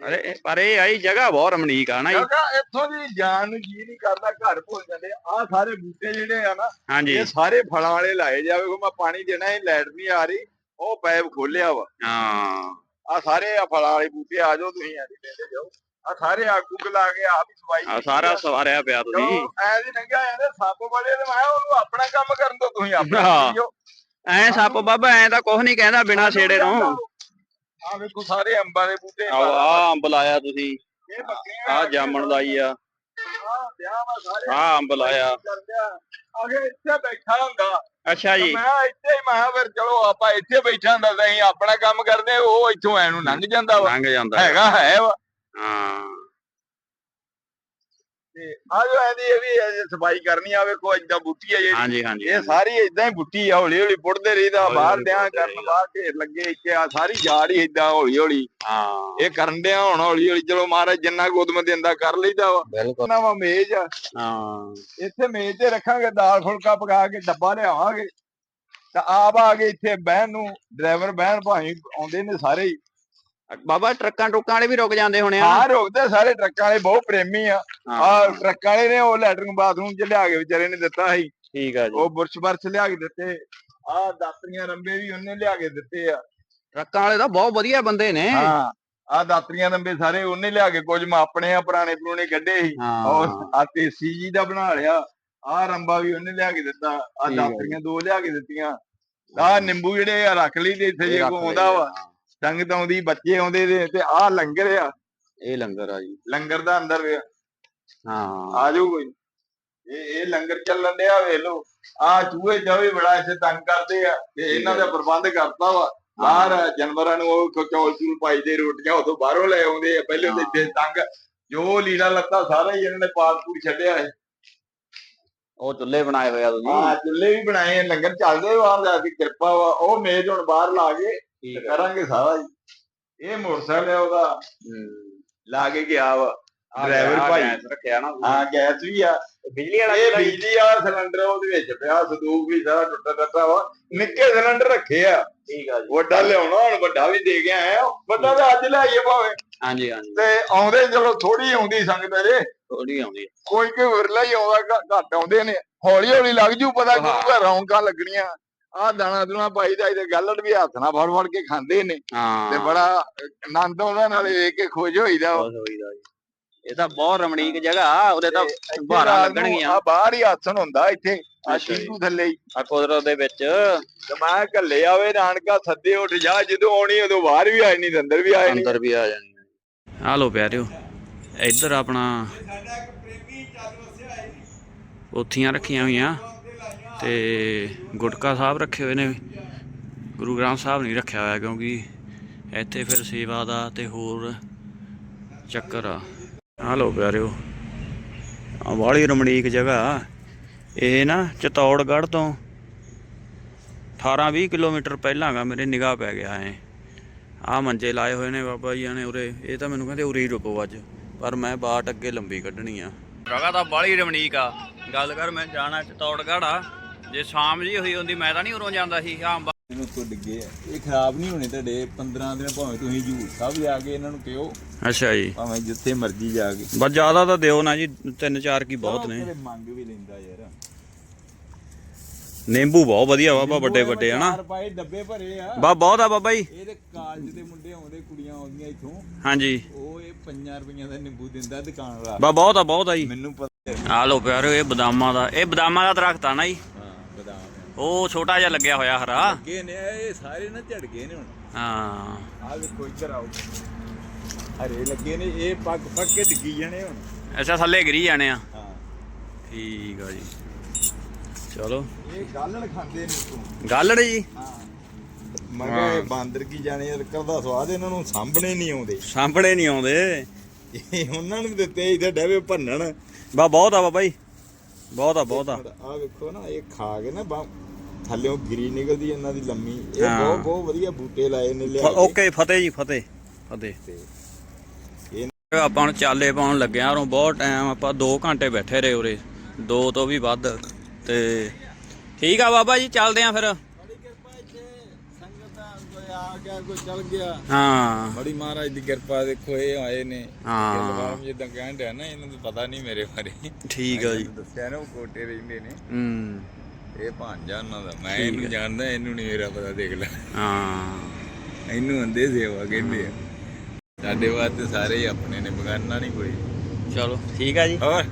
ਅਰੇ ਪਰ ਇਹ ਆਈ ਜਗ੍ਹਾ ਬਹੁਤ ਰਮਣੀਕ ਆ ਨਾ ਜੀ। ਕਿਉਂਕਿ ਇੱਥੋਂ ਦੀ ਜਾਣ ਨੂੰ ਜੀ ਨਹੀਂ ਕਰਦਾ ਘਰ ਭੁੱਲ ਜਾਂਦੇ ਆ। ਸਾਰੇ ਬੂਟੇ ਜਿਹੜੇ ਆ ਨਾ ਹਾਂਜੀ। ਇਹ ਸਾਰੇ ਫਲਾਂ ਵਾਲੇ ਲਾਏ ਜਾਵੇ। ਕੋ ਮੈਂ ਪਾਣੀ ਦੇਣਾ ਇਹ ਲਾਈਟ ਨਹੀਂ ਆ ਰਹੀ ਉਹ ਪੈਪ ਖੋਲਿਆ ਵਾ। ਹਾਂ। ਆ ਸਾਰੇ ਆ ਫਲਾਂ ਵਾਲੇ ਬੂਟੇ ਆ ਜਾਓ ਤੁਸੀਂ ਆ ਜੀ ਲੈਂਦੇ ਜਾਓ। ਆ ਸਾਰੇ ਆਗੂ ਲਾ ਕੇ ਆ ਵੀ ਸਵਾਈ ਆ। ਸਾਰਾ ਸਵਾਰਿਆ ਪਿਆ ਤੁਸੀਂ। ਐ ਦੀ ਲੰਘਿਆ ਜਾਂਦੇ ਸੱਪ ਬੜੇ ਤੇ ਮੈਂ ਕਿਹਾ ਉਹਨੂੰ ਆਪਣਾ ਕੰਮ ਕਰਨ ਦੋ ਤੁਸੀਂ ਆਪਣਾ ਹਾਂ। ਕਰੀਓ। ਐ ਸੱਪ ਬਾਬਾ ਐ ਤਾਂ ਕੁਝ ਨਹੀਂ ਕਹਿੰਦਾ ਬਿਨਾ ਛੇੜੇ ਤੋਂ। ਆ ਵੇਖੋ ਸਾਰੇ ਅੰਬਾਂ ਦੇ ਬੂਟੇ ਆ ਆ ਅੰਬ ਲਾਇਆ ਤੁਸੀਂ। ਇਹ ਆ ਜਾਮਣ ਲਾਈ ਆ। ਆ ਆ ਅੰਬ ਲਾਇਆ। ਅਗੇ ਇੱਥੇ ਬੈਠਾ ਹੁੰਦਾ। ਅੱਛਾ ਜੀ। ਮੈਂ ਇੱਥੇ ਹੀ ਮੈਂ ਕਿਹਾ ਫਿਰ ਚਲੋ ਆਪਾਂ ਇੱਥੇ ਬੈਠਾ ਹੁੰਦਾ ਤਾਂ ਅਸੀਂ ਆਪਣਾ ਕੰਮ ਕਰਦੇ ਉਹ ਇੱਥੋਂ ਐ ਨੂੰ ਲੰਘ ਜਾਂਦਾ ਵਾ। ਲੰਘ ਜਾਂਦਾ। ਹੈਗਾ ਹੈ ਵਾ। ਹਾਂ। ਤੇ ਆ ਜੋ ਐਦੀ ਇਹ ਵੀ ਸਫ਼ਾਈ ਕਰਨੀ ਆ ਵੇਖੋ ਏਦਾਂ ਬੂਟੀ ਆ ਜਿਹੜੀ। ਇਹ ਸਾਰੀ ਏਦਾਂ ਹੀ ਬੁੱਟੀ ਆ ਹੌਲੀ ਹੌਲੀ ਪੁੱਟਦੇ ਰਹੀਦਾ ਬਾਹਰ ਦਿਆਂ ਕਰਨ। ਬਾਹਰ ਢੇਰ ਲੱਗੇ ਇੱਥੇ ਆ ਸਾਰੀ ਜਾੜ ਹੀ ਏਦਾਂ ਹੌਲੀ ਹੌਲੀ ਹਾਂ। ਇਹ ਕਰਨ ਦਿਆਂ ਹੁਣ ਹੌਲੀ ਹੌਲੀ ਚਲੋ ਮਹਾਰਾਜ ਜਿੰਨਾ ਗੋਦਮ ਦਿੰਦਾ ਕਰ ਲਈਦਾ ਵਾ। ਬਿਲਕੁਲ। ਨਾ ਵਾ ਮੇਜ਼ ਆ। ਹਾਂ। ਇੱਥੇ ਮੇਜ਼ ਤੇ ਰੱਖਾਂਗੇ ਦਾਲ ਫੁਲਕਾ ਪਕਾ ਕੇ ਡੱਬਾ ਲਿਆਵਾਂਗੇ। ਤਾਂ ਆਪ ਆ ਕੇ ਇੱਥੇ ਬਹਿਣ ਨੂੰ ਡਰਾਈਵਰ ਬਹਿਣ ਭਾਈ ਆਉਂਦੇ ਨੇ ਸਾਰੇ ਹੀ। ਬਾਬਾ ਟਰੱਕਾਂ ਟਰੁੱਕਾਂ ਵਾਲੇ ਵੀ ਰੁਕ ਜਾਂਦੇ ਹੋਣੇ ਆ। ਆ ਰੋਕਦੇ ਸਾਰੇ ਟਰੱਕਾਂ ਵਾਲੇ ਬਹੁਤ ਪ੍ਰੇਮੀ ਆ। ਆ ਹਾਂ ਟਰੱਕਾਂ ਵਾਲੇ ਨੇ ਉਹ ਲੈਟਰਿੰਗ ਬਾਥਰੂਮ ਚ ਲਿਆ ਕੇ ਵਿਚਾਰੇ ਨੇ ਦਿੱਤਾ ਸੀ। ਠੀਕ ਆ ਜੀ। ਉਹ ਬੁਰਸ਼ ਬਰਸ਼ ਲਿਆ ਕੇ ਦਿੱਤੇ। ਆ ਦਾਤਰੀਆਂ ਰੰਬੇ ਵੀ ਉਹਨੇ ਲਿਆ ਕੇ ਦਿੱਤੇ ਆ। ਟਰੱਕਾਂ ਵਾਲੇ ਤਾਂ ਬਹੁਤ ਵਧੀਆ ਬੰਦੇ ਨੇ। ਹਾਂ ਆ ਦਾਤਰੀਆਂ ਰੰਬੇ ਸਾਰੇ ਉਹਨੇ ਲਿਆ ਕੇ ਕੁਝ ਮੈਂ ਆਪਣੇ ਆ ਪੁਰਾਣੇ ਪੁਰਾਣੇ ਕੱਢੇ ਸੀ। ਹਾਂ। ਔਰ ਆ ਤੇਸੀ ਜੀ ਦਾ ਬਣਾ ਲਿਆ। ਆ ਰੰਬਾ ਵੀ ਉਹਨੇ ਲਿਆ ਕੇ ਦਿੱਤਾ। ਆ ਦਾਤਰੀਆਂ ਦੋ ਲਿਆ ਕੇ ਦਿੱਤੀਆਂ। ਆ ਨਿੰਬੂ ਜਿਹੜੇ ਆ ਰੱਖ ਲਈ ਦੇ ਇੱਥੇ ਜੇ ਕੋ ਆਉਂਦਾ ਵਾ। ਸੰਗਤ ਆਉਂਦੀ ਬੱਚੇ ਆਉਂਦੇ ਦੇ ਤੇ ਆ ਲੰਗਰ ਆ। ਇਹ ਲੰਗਰ ਆ ਜੀ। ਲੰਗਰ ਦਾ ਅੰਦਰ ਆ। ਹਾਂ। ਆ ਜਾਓ ਕੋਈ। ਇਹ ਇਹ ਲੰਗਰ ਚੱਲਣ ਡਿਆ ਵੇਖ ਲਓ। ਆ ਚੂਹੇ ਚਾਵੇ ਬੜਾ ਇੱਥੇ ਤੰਗ ਕਰਦੇ ਆ ਤੇ ਇਹਨਾਂ ਦਾ ਪ੍ਰਬੰਧ ਕਰਤਾ ਵਾ। ਬਾਹਰ ਜਾਨਵਰਾਂ ਨੂੰ ਉਹ ਕ- ਚੌਲ ਚੂਲ ਪਾਈਦੇ ਰੋਟੀਆਂ ਉਥੋਂ ਬਾਹਰੋਂ ਲੈ ਆਉਂਦੇ ਆ। ਪਹਿਲੇ ਉਹਦੇ ਇੱਥੇ ਤੰਗ ਜੋ ਲੀੜਾ ਲੱਤਾ ਸਾਰਾ ਹੀ ਇਹਨਾਂ ਨੇ ਪਾਕ ਪੂਰ ਛੱਡਿਆ ਹੈ ਉਹ ਚੁੱਲ੍ਹੇ ਬਣਾਏ ਹੋਇਆ ਤੁਸੀਂ। ਹਾਂ ਚੁੱਲ੍ਹੇ ਵੀ ਬਣਾਏ ਆ ਲੰਗਰ ਚੱਲਦੇ ਬਾਹਰ ਜਾ ਕੇ ਕਿਰਪਾ ਵਾ। ਉਹ ਮੇਜ਼ ਹੁਣ ਬਾਹਰ ਲਾ ਕੇ ਤੇ ਕਰਾਂਗੇ ਸਾਰਾ ਜੀ। ਇਹ ਮੋਟਰਸਾਈਕਲ ਹੈ ਉਹਦਾ। ਲਾ ਕੇ ਗਿਆ ਵਾ। ਡਰਾਈਵਰ ਭਾਈ। ਰੱਖਿਆ ਨਾ। ਹਾਂ ਗੈਸ ਵੀ ਆ। ਬਿਜਲੀ ਇਹ ਵਾਲਾ ਬਿਜਲੀ ਵਾਲਾ ਸਿਲੰਡਰ ਉਹਦੇ ਵਿੱਚ ਪਿਆ ਸੰਦੂਕ ਵੀ ਸਾਰਾ ਟੁੱਟਾ ਟੱਟਾ ਵਾ। ਨਿੱਕੇ ਸਿਲੰਡਰ ਰੱਖੇ ਆ। ਠੀਕ ਆ ਜੀ। ਵੱਡਾ ਲਿਆਉਣਾ ਹੁਣ ਵੱਡਾ ਵੀ ਦੇ ਕੇ ਆਏ ਆ ਵੱਡਾ ਤਾਂ ਅੱਜ ਲਿਆਈਏ ਭਾਵੇਂ। ਹਾਂਜੀ ਹਾਂਜੀ। ਤੇ ਆਉਂਦੇ ਚਲੋ ਥੋੜੀ ਆਉਂਦੀ ਸੰਗਤ ਅਜੇ। ਥੋੜੀ ਆਉਂਦੀ। ਕੋਈ ਕੋਈ ਵਿਰਲਾ ਹੀ ਆਉਂਦਾ ਘੱਟ ਆਉਂਦੇ ਨੇ। ਹੌਲੀ ਹੌਲੀ ਲੱਗ ਜੂ ਪਤਾ। ਗੁਰੂ ਘਰ ਰੌਣਕਾਂ ਲੱਗਣੀਆਂ ਆਹ ਦਾਣਾ ਦੂਣਾ ਪਾਈ ਦਾ ਇਹਦੇ ਗੱਲੜ ਵੀ ਹੱਥ ਨਾਲ ਫੜ ਫੜ ਕੇ ਖਾਂਦੇ ਨੇ। ਹਾਂ। ਤੇ ਬੜਾ ਆਨੰਦ ਆਉਂਦਾ ਨਾਲੇ ਵੇਖ ਕੇ ਖੁਸ਼ ਹੋਈਦਾ। ਬਹੁਤ ਇਹ ਤਾਂ ਬਹੁਤ ਰਮਣੀਕ ਜਗ੍ਹਾ ਆ ਉਹਦੇ ਤਾਂ ਭਾਰਾਂ ਲੱਗਣਗੀਆਂ। ਆਹ ਬਾਹਰ ਹੀ ਆਸਣ ਹੁੰਦਾ ਇੱਥੇ ਆ। ਸ਼ੀਸ਼ੂ ਥੱਲੇ ਹੀ। ਆ ਕੁਦਰਤ ਦੇ ਵਿੱਚ। ਮੈਂ ਘੱਲੇ ਆਵੇ ਨਾਨਕਾ ਸੱਦੇ ਉੱਠ ਜਾ ਜਦੋਂ ਆਉਣੀ ਉਦੋਂ ਬਾਹਰ ਵੀ ਆਏ ਨਹੀਂ ਤੇ ਅੰਦਰ ਵੀ ਆਏ ਨਹੀਂ ਅੰਦਰ ਵੀ ਆ ਜਾਣੀ ਆ ਲੋ ਪਿਆਰਿਓ ਇੱਧਰ ਆਪਣਾ ਪੋਥੀਆਂ ਰੱਖੀਆਂ ਹੋਈਆਂ। ਤੇ ਗੁਟਕਾ ਸਾਹਿਬ ਰੱਖੇ ਹੋਏ ਨੇ। ਗੁਰੂ ਗ੍ਰੰਥ ਸਾਹਿਬ ਨਹੀਂ ਰੱਖਿਆ ਹੋਇਆ ਕਿਉਂਕਿ ਇੱਥੇ ਫਿਰ ਸੇਵਾ ਦਾ ਤੇ ਹੋਰ ਚੱਕਰ ਆ। ਆ ਲੋ ਪਿਆਰਿਓ ਆ ਬਾਹਲੀ ਰਮਣੀਕ ਜਗ੍ਹਾ, ਇਹ ਨਾ ਚਤੌੜਗੜ੍ਹ ਤੋਂ 18-20 ਕਿਲੋਮੀਟਰ ਪਹਿਲਾਂਗਾ ਮੇਰੇ ਨਿਗਾਹ ਪੈ ਗਿਆ ਐ। ਆ ਮੰਜੇ ਲਾਏ ਹੋਏ ਨੇ ਬਾਬਾ ਜੀ ਨੇ ਉਰੇ। ਇਹ ਤਾਂ ਮੈਨੂੰ ਕਹਿੰਦੇ ਉਰੇ ਹੀ ਰੁਕੋ ਅੱਜ, ਪਰ ਮੈਂ ਬਾਟ ਅੱਗੇ ਲੰਬੀ ਕੱਢਣੀ ਆ। ਜਗ੍ਹਾ ਤਾਂ ਬਾਲੀ ਰਮਣੀਕ ਆ। ਗੱਲ ਕਰ, ਮੈਂ ਜਾਣਾ ਚਤੌੜਗੜ੍ਹ ਆ। ਜੇ ਸ਼ਾਮ ਜੀ ਹੋਈ ਹੁੰਦੀ ਮੈਂ ਤਾਂ ਨਹੀਂ ਉਰੋਂ ਜਾਂਦਾ ਸੀ ਆ ਅੰਬਾ ਇਹਨੂੰ ਤੋਂ ਡਿੱਗੇ। ਆ ਇਹ ਖਰਾਬ ਨਹੀਂ ਹੋਣੇ ਤੁਹਾਡੇ 15 ਦਿਨ ਭਾਵੇਂ ਤੁਸੀਂ ਜੂਰ ਸਾਹਿਬ ਜਾ ਕੇ ਇਹਨਾਂ ਨੂੰ ਕਿਹੋ ਅੱਛਾ ਜੀ। ਭਾਵੇਂ ਜਿੱਥੇ ਮਰਜ਼ੀ ਜਾ ਕੇ। ਬਸ ਜ਼ਿਆਦਾ ਤਾਂ ਦਿਓ ਨਾ ਜੀ ਤਿੰਨ ਚਾਰ ਕੀ ਬਹੁਤ ਨੇ। ਤੇਰੇ ਮੰਗ ਵੀ ਲੈਂਦਾ ਯਾਰ। ਨਿੰਬੂ ਬਹੁਤ ਵਧੀਆ ਬਾਬਾ ਵੱਡੇ ਵੱਡੇ ਹਨਾ? ਚਾਰ ਪਾਏ ਡੱਬੇ ਭਰੇ ਆ। ਬਾ ਬਹੁਤ ਆ ਬਾਬਾ ਜੀ। ਇਹਦੇ ਕਾਲਜ ਦੇ ਮੁੰਡੇ ਆਉਂਦੇ ਕੁੜੀਆਂ ਆਉਂਦੀਆਂ ਇੱਥੋਂ। ਹਾਂਜੀ। ਉਹ ਇਹ 5 ਰੁਪਈਆਂ ਦਾ ਨਿੰਬੂ ਦਿੰਦਾ ਦੁਕਾਨ ਵਾਲਾ। ਬਾ ਬਹੁਤ ਆ ਬਹੁਤ ਆ ਜੀ। ਮੈਨੂੰ ਪਤਾ ਆ ਲੋ ਪਿਆਰੋ ਇਹ ਬਦਾਮਾਂ ਦਾ ਇਹ ਬਦਾਮਾਂ ਦਾ ਦਰਖਤ ਆ ਨਾ ਜੀ। ਉਹ ਛੋਟਾ ਜਿਹਾ ਲੱਗਿਆ ਹੋਇਆ ਹਰਾ। ਅੱਗੇ ਨੇ ਇਹ ਸਾਰੇ ਨਾ ਝੜ ਗਏ ਨੇ ਹੁਣ। ਹਾਂ। ਆਹ ਵੇਖੋ ਇੱਧਰ ਆਓ। ਹਰੇ ਲੱਗੇ ਨੇ ਇਹ ਪੱਕ ਪੱਕ ਕੇ ਡਿੱਗੀ ਜਾਣੇ ਹੁਣ। ਅੱਛਾ ਥੱਲੇ ਗਿਰੀ ਜਾਣੇ ਆ। ਹਾਂ। ਠੀਕ ਆ ਜੀ। ਚਲੋ। ਇਹ ਗਾਲਣ ਖਾਂਦੇ ਨੇ ਤੂੰ ਗੱਲੜ ਜੀ? ਮੈਂ ਕਿਹਾ ਇਹ ਬਾਂਦਰ ਕੀ ਜਾਣੇ ਅਰਕਰ ਦਾ ਸਵਾਦ ਇਹਨਾਂ ਨੂੰ ਸਾਂਭਣੇ ਨਹੀਂ ਆਉਂਦੇ। ਸਾਹਮਣੇ ਨਹੀਂ ਆਉਂਦੇ। ਇਹ ਉਹਨਾਂ ਨੂੰ ਦਿੱਤੇ ਇੱਥੇ ਡੈਵੇ ਭੰਨਣ। ਬਾ ਬਹੁਤ ਆ ਬਾਬਾ ਜੀ। ਬਹੁਤ ਆ ਬਹੁਤ ਆ। ਆ ਵੇਖੋ ਨਾ ਇਹ ਖਾ ਕੇ ਨਾ ਬਾ ਥੱਲੇੋਂ ਗਿਰੀ ਨਿਕਲਦੀ ਇਹਨਾਂ ਦੀ ਲੰਮੀ। ਇਹ ਹਾਂ। ਬਹੁਤ ਬਹੁਤ ਵਧੀਆ ਬੂਟੇ ਲਾਏ ਨੇ ਲਿਆ ਕੇ। ਓਕੇ ਫਤਿਹ ਜੀ ਫਤਿਹ। ਫਤਿਹ। ਤੇ ਇਹ ਆਪਾਂ ਹੁਣ ਚਾਲੇ ਪਾਉਣ ਲੱਗਿਆ ਉਰੋਂ ਬਹੁਤ ਟਾਈਮ ਆਪਾਂ 2 ਘੰਟੇ ਬੈਠੇ ਰਹੇ ਉਰੇ। 2 ਤੋਂ ਵੀ ਵੱਧ। ਤੇ ਠੀਕ ਆ ਬਾਬਾ ਜੀ ਚੱਲਦੇ ਆ ਫਿਰ। ਬੜੀ ਕਿਰਪਾ ਇੱਥੇ ਸੰਗਤ ਦਾ ਕੋਈ ਆ ਗਿਆ ਕੋਈ ਚੱਲ ਗਿਆ। ਹਾਂ। ਬੜੀ ਮਹਾਰਾਜ ਦੀ ਕਿਰਪਾ ਦੇਖੋ ਇਹ ਆਏ ਨੇ। ਹਾਂ। ਜਿੱਦਾਂ ਕਹਿਣ ਡਿਆ ਨਾ ਇਹਨਾਂ ਨੂੰ ਪਤਾ ਨਹੀਂ ਮੇਰੇ ਬਾਰੇ। ਠੀਕ ਆ ਜੀ। ਮੈਨੂੰ ਦੱਸਿਆ ਨਾ ਉਹ ਕੋਟੇ ਰਹਿੰਦੇ ਨੇ। ਹੂੰ। ਇਹ ਭਾਂਜਾ ਉਹਨਾਂ ਦਾ। ਮੈਂ ਇਹਨੂੰ ਜਾਣਦਾ ਇਹਨੂੰ ਨਹੀਂ ਮੇਰਾ ਪਤਾ ਦੇਖ ਲੈ। ਹਾਂ। ਇਹਨੂੰ ਅੰਦੇ ਸੇਵਾ ਕਹਿੰਦੇ ਆ। ਸਾਡੇ ਵਾਸਤੇ ਸਾਰੇ ਹੀ ਆਪਣੇ ਨੇ ਬਗਾਨਾ ਨਹੀਂ ਕੋਈ। ਚਲੋ ਠੀਕ ਆ ਜੀ। ਹੋਰ?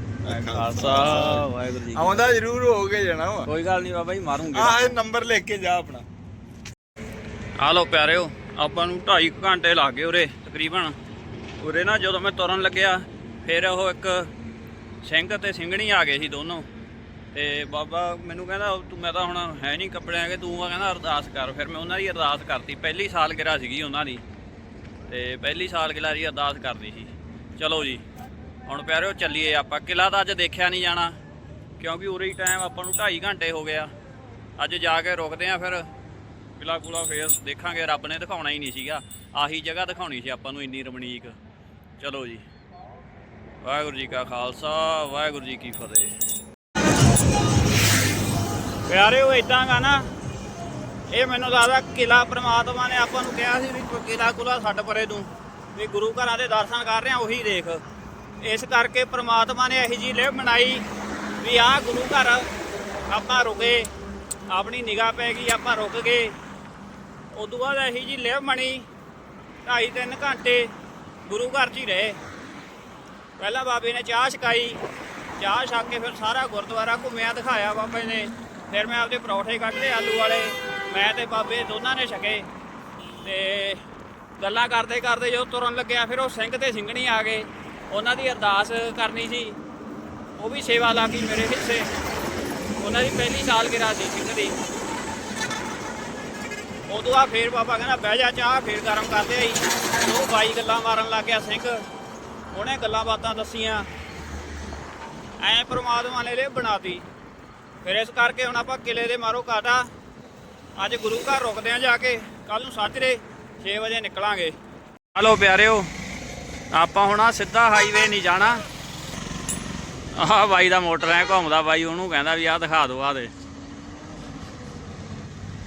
ਖਾਲਸਾ। ਵਾਹਿਗੁਰੂ ਜੀ ਆਉਂਦਾ ਜ਼ਰੂਰ ਹੋ ਕੇ ਜਾਣਾ ਵਾ। ਕੋਈ ਗੱਲ ਨਹੀਂ ਬਾਬਾ ਜੀ ਮਾਰੂੰਗੇ। ਆਹ ਇਹ ਨੰਬਰ ਲਿਖ ਕੇ ਜਾ ਆਪਣਾ। ਆ ਲੋ ਪਿਆਰਿਓ ਆਪਾਂ ਨੂੰ 2.5 ਘੰਟੇ ਲੱਗ ਗਏ ਉਰੇ ਤਕਰੀਬਨ। ਉਰੇ ਨਾ ਜਦੋਂ ਮੈਂ ਤੁਰਨ ਲੱਗਿਆ ਫਿਰ ਉਹ ਇੱਕ ਸਿੰਘ ਤੇ ਸਿੰਘਣੀ ਆ ਗਏ ਸੀ ਦੋਨੋਂ। ਤੇ ਬਾਬਾ ਮੈਨੂੰ ਕਹਿੰਦਾ, ਤੂੰ ਮੈਂ ਤਾਂ ਹੁਣ ਹੈ ਨਹੀਂ ਕੱਪੜਿਆਂ ਕੇ ਤੂੰ ਆ ਕਹਿੰਦਾ ਅਰਦਾਸ ਕਰ। ਫਿਰ ਮੈਂ ਉਹਨਾਂ ਦੀ ਅਰਦਾਸ ਕਰਤੀ। ਪਹਿਲੀ ਸਾਲਗਿਰਾ ਸੀਗੀ ਉਹਨਾਂ ਦੀ। ਤੇ ਪਹਿਲੀ ਸਾਲਗਿਰਾ ਦੀ ਅਰਦਾਸ ਕਰਦੀ ਸੀ। ਚਲੋ ਜੀ, ਹੁਣ ਪਿਆਰਿਓ ਚੱਲੀਏ ਆਪਾਂ। ਕਿਲਾ ਤਾਂ ਅੱਜ ਦੇਖਿਆ ਨਹੀਂ ਜਾਣਾ, ਕਿਉਂਕਿ ਉਰੇ ਹੀ ਟਾਈਮ ਆਪਾਂ ਨੂੰ 2.5 ਘੰਟੇ ਹੋ ਗਿਆ ਅੱਜ ਜਾ ਕੇ ਰੁਕਦੇ ਆ ਫਿਰ। ਕਿਲਾ ਕੁਲਾ ਫੇਰ ਦੇਖਾਂਗੇ, ਰੱਬ ਨੇ ਦਿਖਾਉਣਾ ਹੀ ਨਹੀਂ ਸੀਗਾ। ਆਹੀ ਜਗ੍ਹਾ ਦਿਖਾਉਣੀ ਸੀ ਆਪਾਂ ਨੂੰ ਇੰਨੀ ਰਮਣੀਕ। ਚਲੋ ਜੀ। ਵਾਹਿਗੁਰੂ ਜੀ ਕਾ ਖਾਲਸਾ, ਵਾਹਿਗੁਰੂ ਜੀ ਕੀ ਫਤਿਹ। ਪਿਆਰੇ, ਉਹ ਇਦਾਂ ਗਾ ਨਾ, ਇਹ ਮੈਨੂੰ ਲੱਗਦਾ ਕਿਲਾ ਪ੍ਰਮਾਤਮਾ ਨੇ ਆਪਾਂ ਨੂੰ ਕਿਹਾ ਸੀ ਵੀ ਕਿਲਾ ਕੁਲਾ ਛੱਡ ਪਰੇ ਤੂੰ, ਵੀ ਗੁਰੂ ਘਰਾਂ ਦੇ ਦਰਸ਼ਨ ਕਰ ਰਿਹਾ, ਉਹੀ ਦੇਖ। ਇਸ ਕਰਕੇ ਪ੍ਰਮਾਤਮਾ ਨੇ ਇਹੀ ਜੀ ਲਿਵ ਬਣਾਈ ਵੀ ਆਹ ਗੁਰੂ ਘਰ ਆਪਾਂ ਰੁਕੇ ਆਪਣੀ ਨਿਗਾਹ ਪੈ ਗਈ, ਆਪਾਂ ਰੁਕ ਗਏ। ਉਦੋਂ ਬਾਅਦ ਇਹੀ ਜੀ ਲਿਵ ਬਣੀ, ਢਾਈ ਤਿੰਨ ਘੰਟੇ ਗੁਰੂ ਘਰ 'ਚ ਹੀ ਰਹੇ। ਪਹਿਲਾਂ ਬਾਬੇ ਨੇ ਚਾਹ ਛਕਾਈ, ਚਾਹ ਛਕ ਕੇ ਫਿਰ ਸਾਰਾ ਗੁਰਦੁਆਰਾ ਘੁੰਮਿਆ, ਦਿਖਾਇਆ ਬਾਬੇ ਨੇ। ਫਿਰ ਮੈਂ ਆਪਦੇ ਪਰੌਠੇ ਕੱਢ ਲਏ, ਆਲੂ ਵਾਲੇ, ਮੈਂ ਤੇ ਬਾਬੇ ਦੋਨਾਂ ਨੇ ਛਕੇ। ਤੇ ਗੱਲਾਂ ਕਰਦੇ ਕਰਦੇ ਜਦੋਂ ਤੁਰਨ ਲੱਗਿਆ, ਫਿਰ ਉਹ ਸਿੰਘ ਤੇ ਸਿੰਘਣੀ ਆ ਗਏ। ਉਹਨਾਂ ਦੀ ਅਰਦਾਸ ਕਰਨੀ ਸੀ। ਉਹ ਵੀ ਸੇਵਾ ਲਾ ਗਈ ਮੇਰੇ ਹਿੱਸੇ। ਉਹਨਾਂ ਦੀ ਪਹਿਲੀ ਸਾਲਗਿਰਾ ਸੀ ਸਿੰਘ ਦੀ। ਉਦੋਂ ਆ ਫੇਰ ਬਾਬਾ ਕਹਿੰਦਾ, ਬਹਿ ਜਾ ਚਾਹ, ਫੇਰ ਗਰਮ ਕਰਦੇ ਆਈ। ਉਹ ਬਾਈ ਗੱਲਾਂ ਮਾਰਨ ਲੱਗ ਗਿਆ ਸਿੰਘ। ਉਹਨੇ ਗੱਲਾਂ ਬਾਤਾਂ ਦੱਸੀਆਂ। ਐ ਪ੍ਰਮਾਤਮਾ ਨੇ ਲੈ ਬਣਾਤੀ। ਫਿਰ ਇਸ ਕਰਕੇ ਹੁਣ ਆਪਾਂ ਕਿਲੇ ਦੇ ਮਾਰੋ ਕਾਟਾ ਅੱਜ ਗੁਰੂ ਘਰ ਰੁਕਦੇ ਆ ਜਾ ਕੇ। ਕੱਲ ਨੂੰ ਸਾਜਰੇ 6 ਵਜੇ ਨਿਕਲਾਂਗੇ। ਹਲੋ ਪਿਆਰਿਓ, ਆਪਾਂ ਹੁਣ ਆ ਸਿੱਧਾ ਹਾਈਵੇ ਨਹੀਂ ਜਾਣਾ। ਆਹ ਬਾਈ ਦਾ ਮੋਟਰ ਐ ਘੁੰਮਦਾ, ਬਾਈ ਉਹਨੂੰ ਕਹਿੰਦਾ ਵੀ ਆਹ ਦਿਖਾ ਦਿਓ, ਆਹ ਦੇ।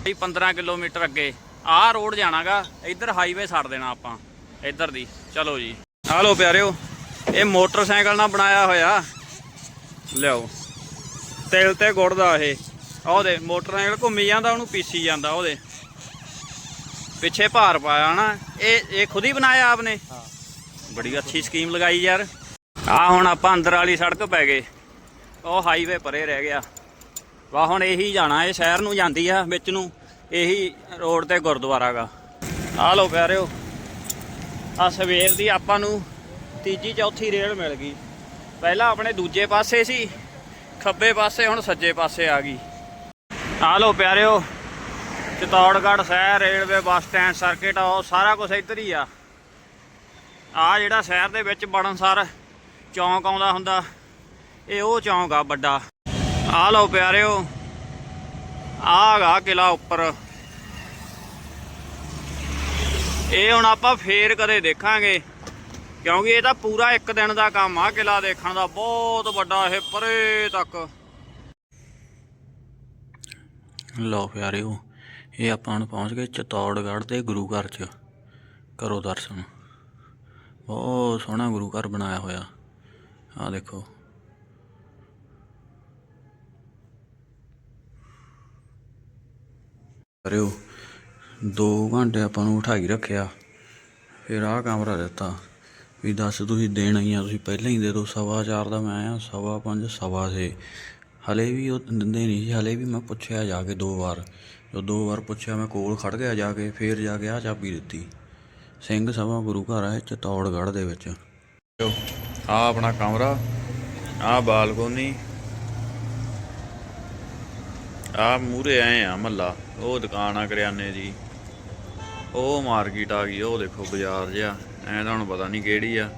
ਬਈ 15 ਕਿਲੋਮੀਟਰ ਅੱਗੇ। ਆਹ ਰੋਡ ਜਾਣਾਗਾ, ਇੱਧਰ ਹਾਈਵੇ ਛੱਡ ਦੇਣਾ ਆਪਾਂ, ਇੱਧਰ ਦੀ। ਚਲੋ ਜੀ। ਆ ਲੋ ਪਿਆਰਿਓ, ਇਹ ਮੋਟਰਸਾਈਕਲ ਨਾਲ ਬਣਾਇਆ ਹੋਇਆ। ਲਿਆਓ। ਤੇਲ ਤੇ ਗੁੜ ਦਾ ਇਹ ਉਹਦੇ ਮੋਟਰਸਾਈਕਲ ਘੁੰਮੀ ਜਾਂਦਾ ਉਹਨੂੰ ਪੀਸੀ ਜਾਂਦਾ ਉਹਦੇ। ਪਿੱਛੇ ਭਾਰ ਪਾਇਆ ਨਾ ਇਹ ਇਹ ਖੁਦ ਹੀ ਬਣਾਇਆ ਆਪਨੇ? ਹਾਂ। ਬੜੀ ਅੱਛੀ ਸਕੀਮ ਲਗਾਈ ਯਾਰ। ਆ ਹੁਣ ਆਪਾਂ ਅੰਦਰ ਵਾਲੀ ਸੜਕ ਪੈ ਗਏ। ਉਹ ਹਾਈਵੇ ਪਰੇ ਰਹਿ ਗਿਆ। ਵਾ ਹੁਣ ਇਹੀ ਜਾਣਾ ਇਹ ਸ਼ਹਿਰ ਨੂੰ ਜਾਂਦੀ ਆ ਵਿੱਚ ਨੂੰ। ਇਹੀ ਰੋਡ ਤੇ ਗੁਰਦੁਆਰਾ ਗਾ। ਆ ਲੋ ਪਿਆਰਿਓ ਆ ਸਵੇਰ ਦੀ ਆਪਾਂ ਨੂੰ ਤੀਜੀ ਚੌਥੀ ਰੇਲ ਮਿਲ ਗਈ। ਪਹਿਲਾਂ ਆਪਣੇ ਦੂਜੇ ਪਾਸੇ ਸੀ ਖੱਬੇ ਪਾਸੇ, ਹੁਣ ਸੱਜੇ ਪਾਸੇ ਆ ਗਈ। ਆ ਲੋ ਪਿਆਰਿਓ, ਚਿਤੌੜਗੜ੍ਹ ਸ਼ਹਿਰ, ਰੇਲਵੇ ਬੱਸ ਸਟੈਂਡ ਸਰਕਿਟ ਉਹ ਸਾਰਾ ਕੁਝ ਇੱਧਰ ਹੀ ਆ। ਆ ਜਿਹੜਾ ਸ਼ਹਿਰ ਦੇ ਵਿੱਚ ਬੜਨਸਰ ਚੌਂਕ ਆਉਂਦਾ ਹੁੰਦਾ, ਇਹ ਉਹ ਚੌਂਕ ਆ ਵੱਡਾ। ਆ ਲਓ ਪਿਆਰਿਓ, ਆਹ ਗਾ ਕਿਲਾ ਉੱਪਰ। ਇਹ ਹੁਣ ਆਪਾਂ ਫੇਰ ਕਦੇ ਦੇਖਾਂਗੇ। ਕਿਉਂਕਿ ਇਹ ਤਾਂ ਪੂਰਾ ਇੱਕ ਦਿਨ ਦਾ ਕੰਮ ਆ ਕਿਲਾ ਦੇਖਣ ਦਾ ਬਹੁਤ ਵੱਡਾ ਇਹ ਪਰੇ ਤੱਕ। ਲਓ ਪਿਆਰਿਓ, ਇਹ ਆਪਾਂ ਹੁਣ ਪਹੁੰਚ ਗਏ ਚਤੌੜਗੜ੍ਹ ਦੇ ਗੁਰੂ ਘਰ 'ਚ ਕਰੋ ਦਰਸ਼ਨ। ਬਹੁਤ ਸੋਹਣਾ ਗੁਰੂ ਘਰ ਬਣਾਇਆ ਹੋਇਆ। ਆ ਦੇਖੋ। ਕਰਿਓ 2 ਘੰਟੇ ਆਪਾਂ ਨੂੰ ਉਠਾਈ ਰੱਖਿਆ, ਫਿਰ ਆਹ ਕਮਰਾ ਦਿੱਤਾ। ਵੀ ਦੱਸ ਤੁਸੀਂ ਦੇਣਾ ਹੀ ਆ ਤੁਸੀਂ ਪਹਿਲਾਂ ਹੀ ਦੇ ਦਿਓ, ਸਵਾ ਚਾਰ ਦਾ ਮੈਂ ਆਇਆ, ਸਵਾ ਪੰਜ, ਸਵਾ ਛੇ। ਹਲੇ ਵੀ ਉਹ ਦਿੰਦੇ ਨਹੀਂ ਸੀ, ਹਲੇ ਵੀ ਮੈਂ ਪੁੱਛਿਆ ਜਾ ਕੇ ਦੋ ਵਾਰ। ਜੋ ਦੋ ਵਾਰ ਪੁੱਛਿਆ, ਮੈਂ ਕੋਲ ਖੜ ਗਿਆ ਜਾ ਕੇ, ਫੇਰ ਜਾ ਕੇ ਆ ਚਾਬੀ ਦਿੱਤੀ। ਸਿੰਘ ਸਭਾ ਗੁਰੂ ਘਰ ਹੈ ਚਤੌੜਗੜ੍ਹ ਦੇ ਵਿੱਚ। ਆ ਆਪਣਾ ਕਮਰਾ ਆ ਬਾਲਕੋਨੀ ਆ ਮੂਰੇ ਆਏ ਆ ਮੱਲਾ ਉਹ ਦੁਕਾਨ ਆ ਕਰਿਆਨੇ ਦੀ। ਉਹ ਮਾਰਕੀਟ ਆ ਗਈ, ਉਹ ਦੇਖੋ ਬਾਜ਼ਾਰ ਜਿਹਾ। ਐ ਤਾਂ ਹੁਣ ਪਤਾ ਨਹੀਂ ਕਿਹੜੀ ਆ।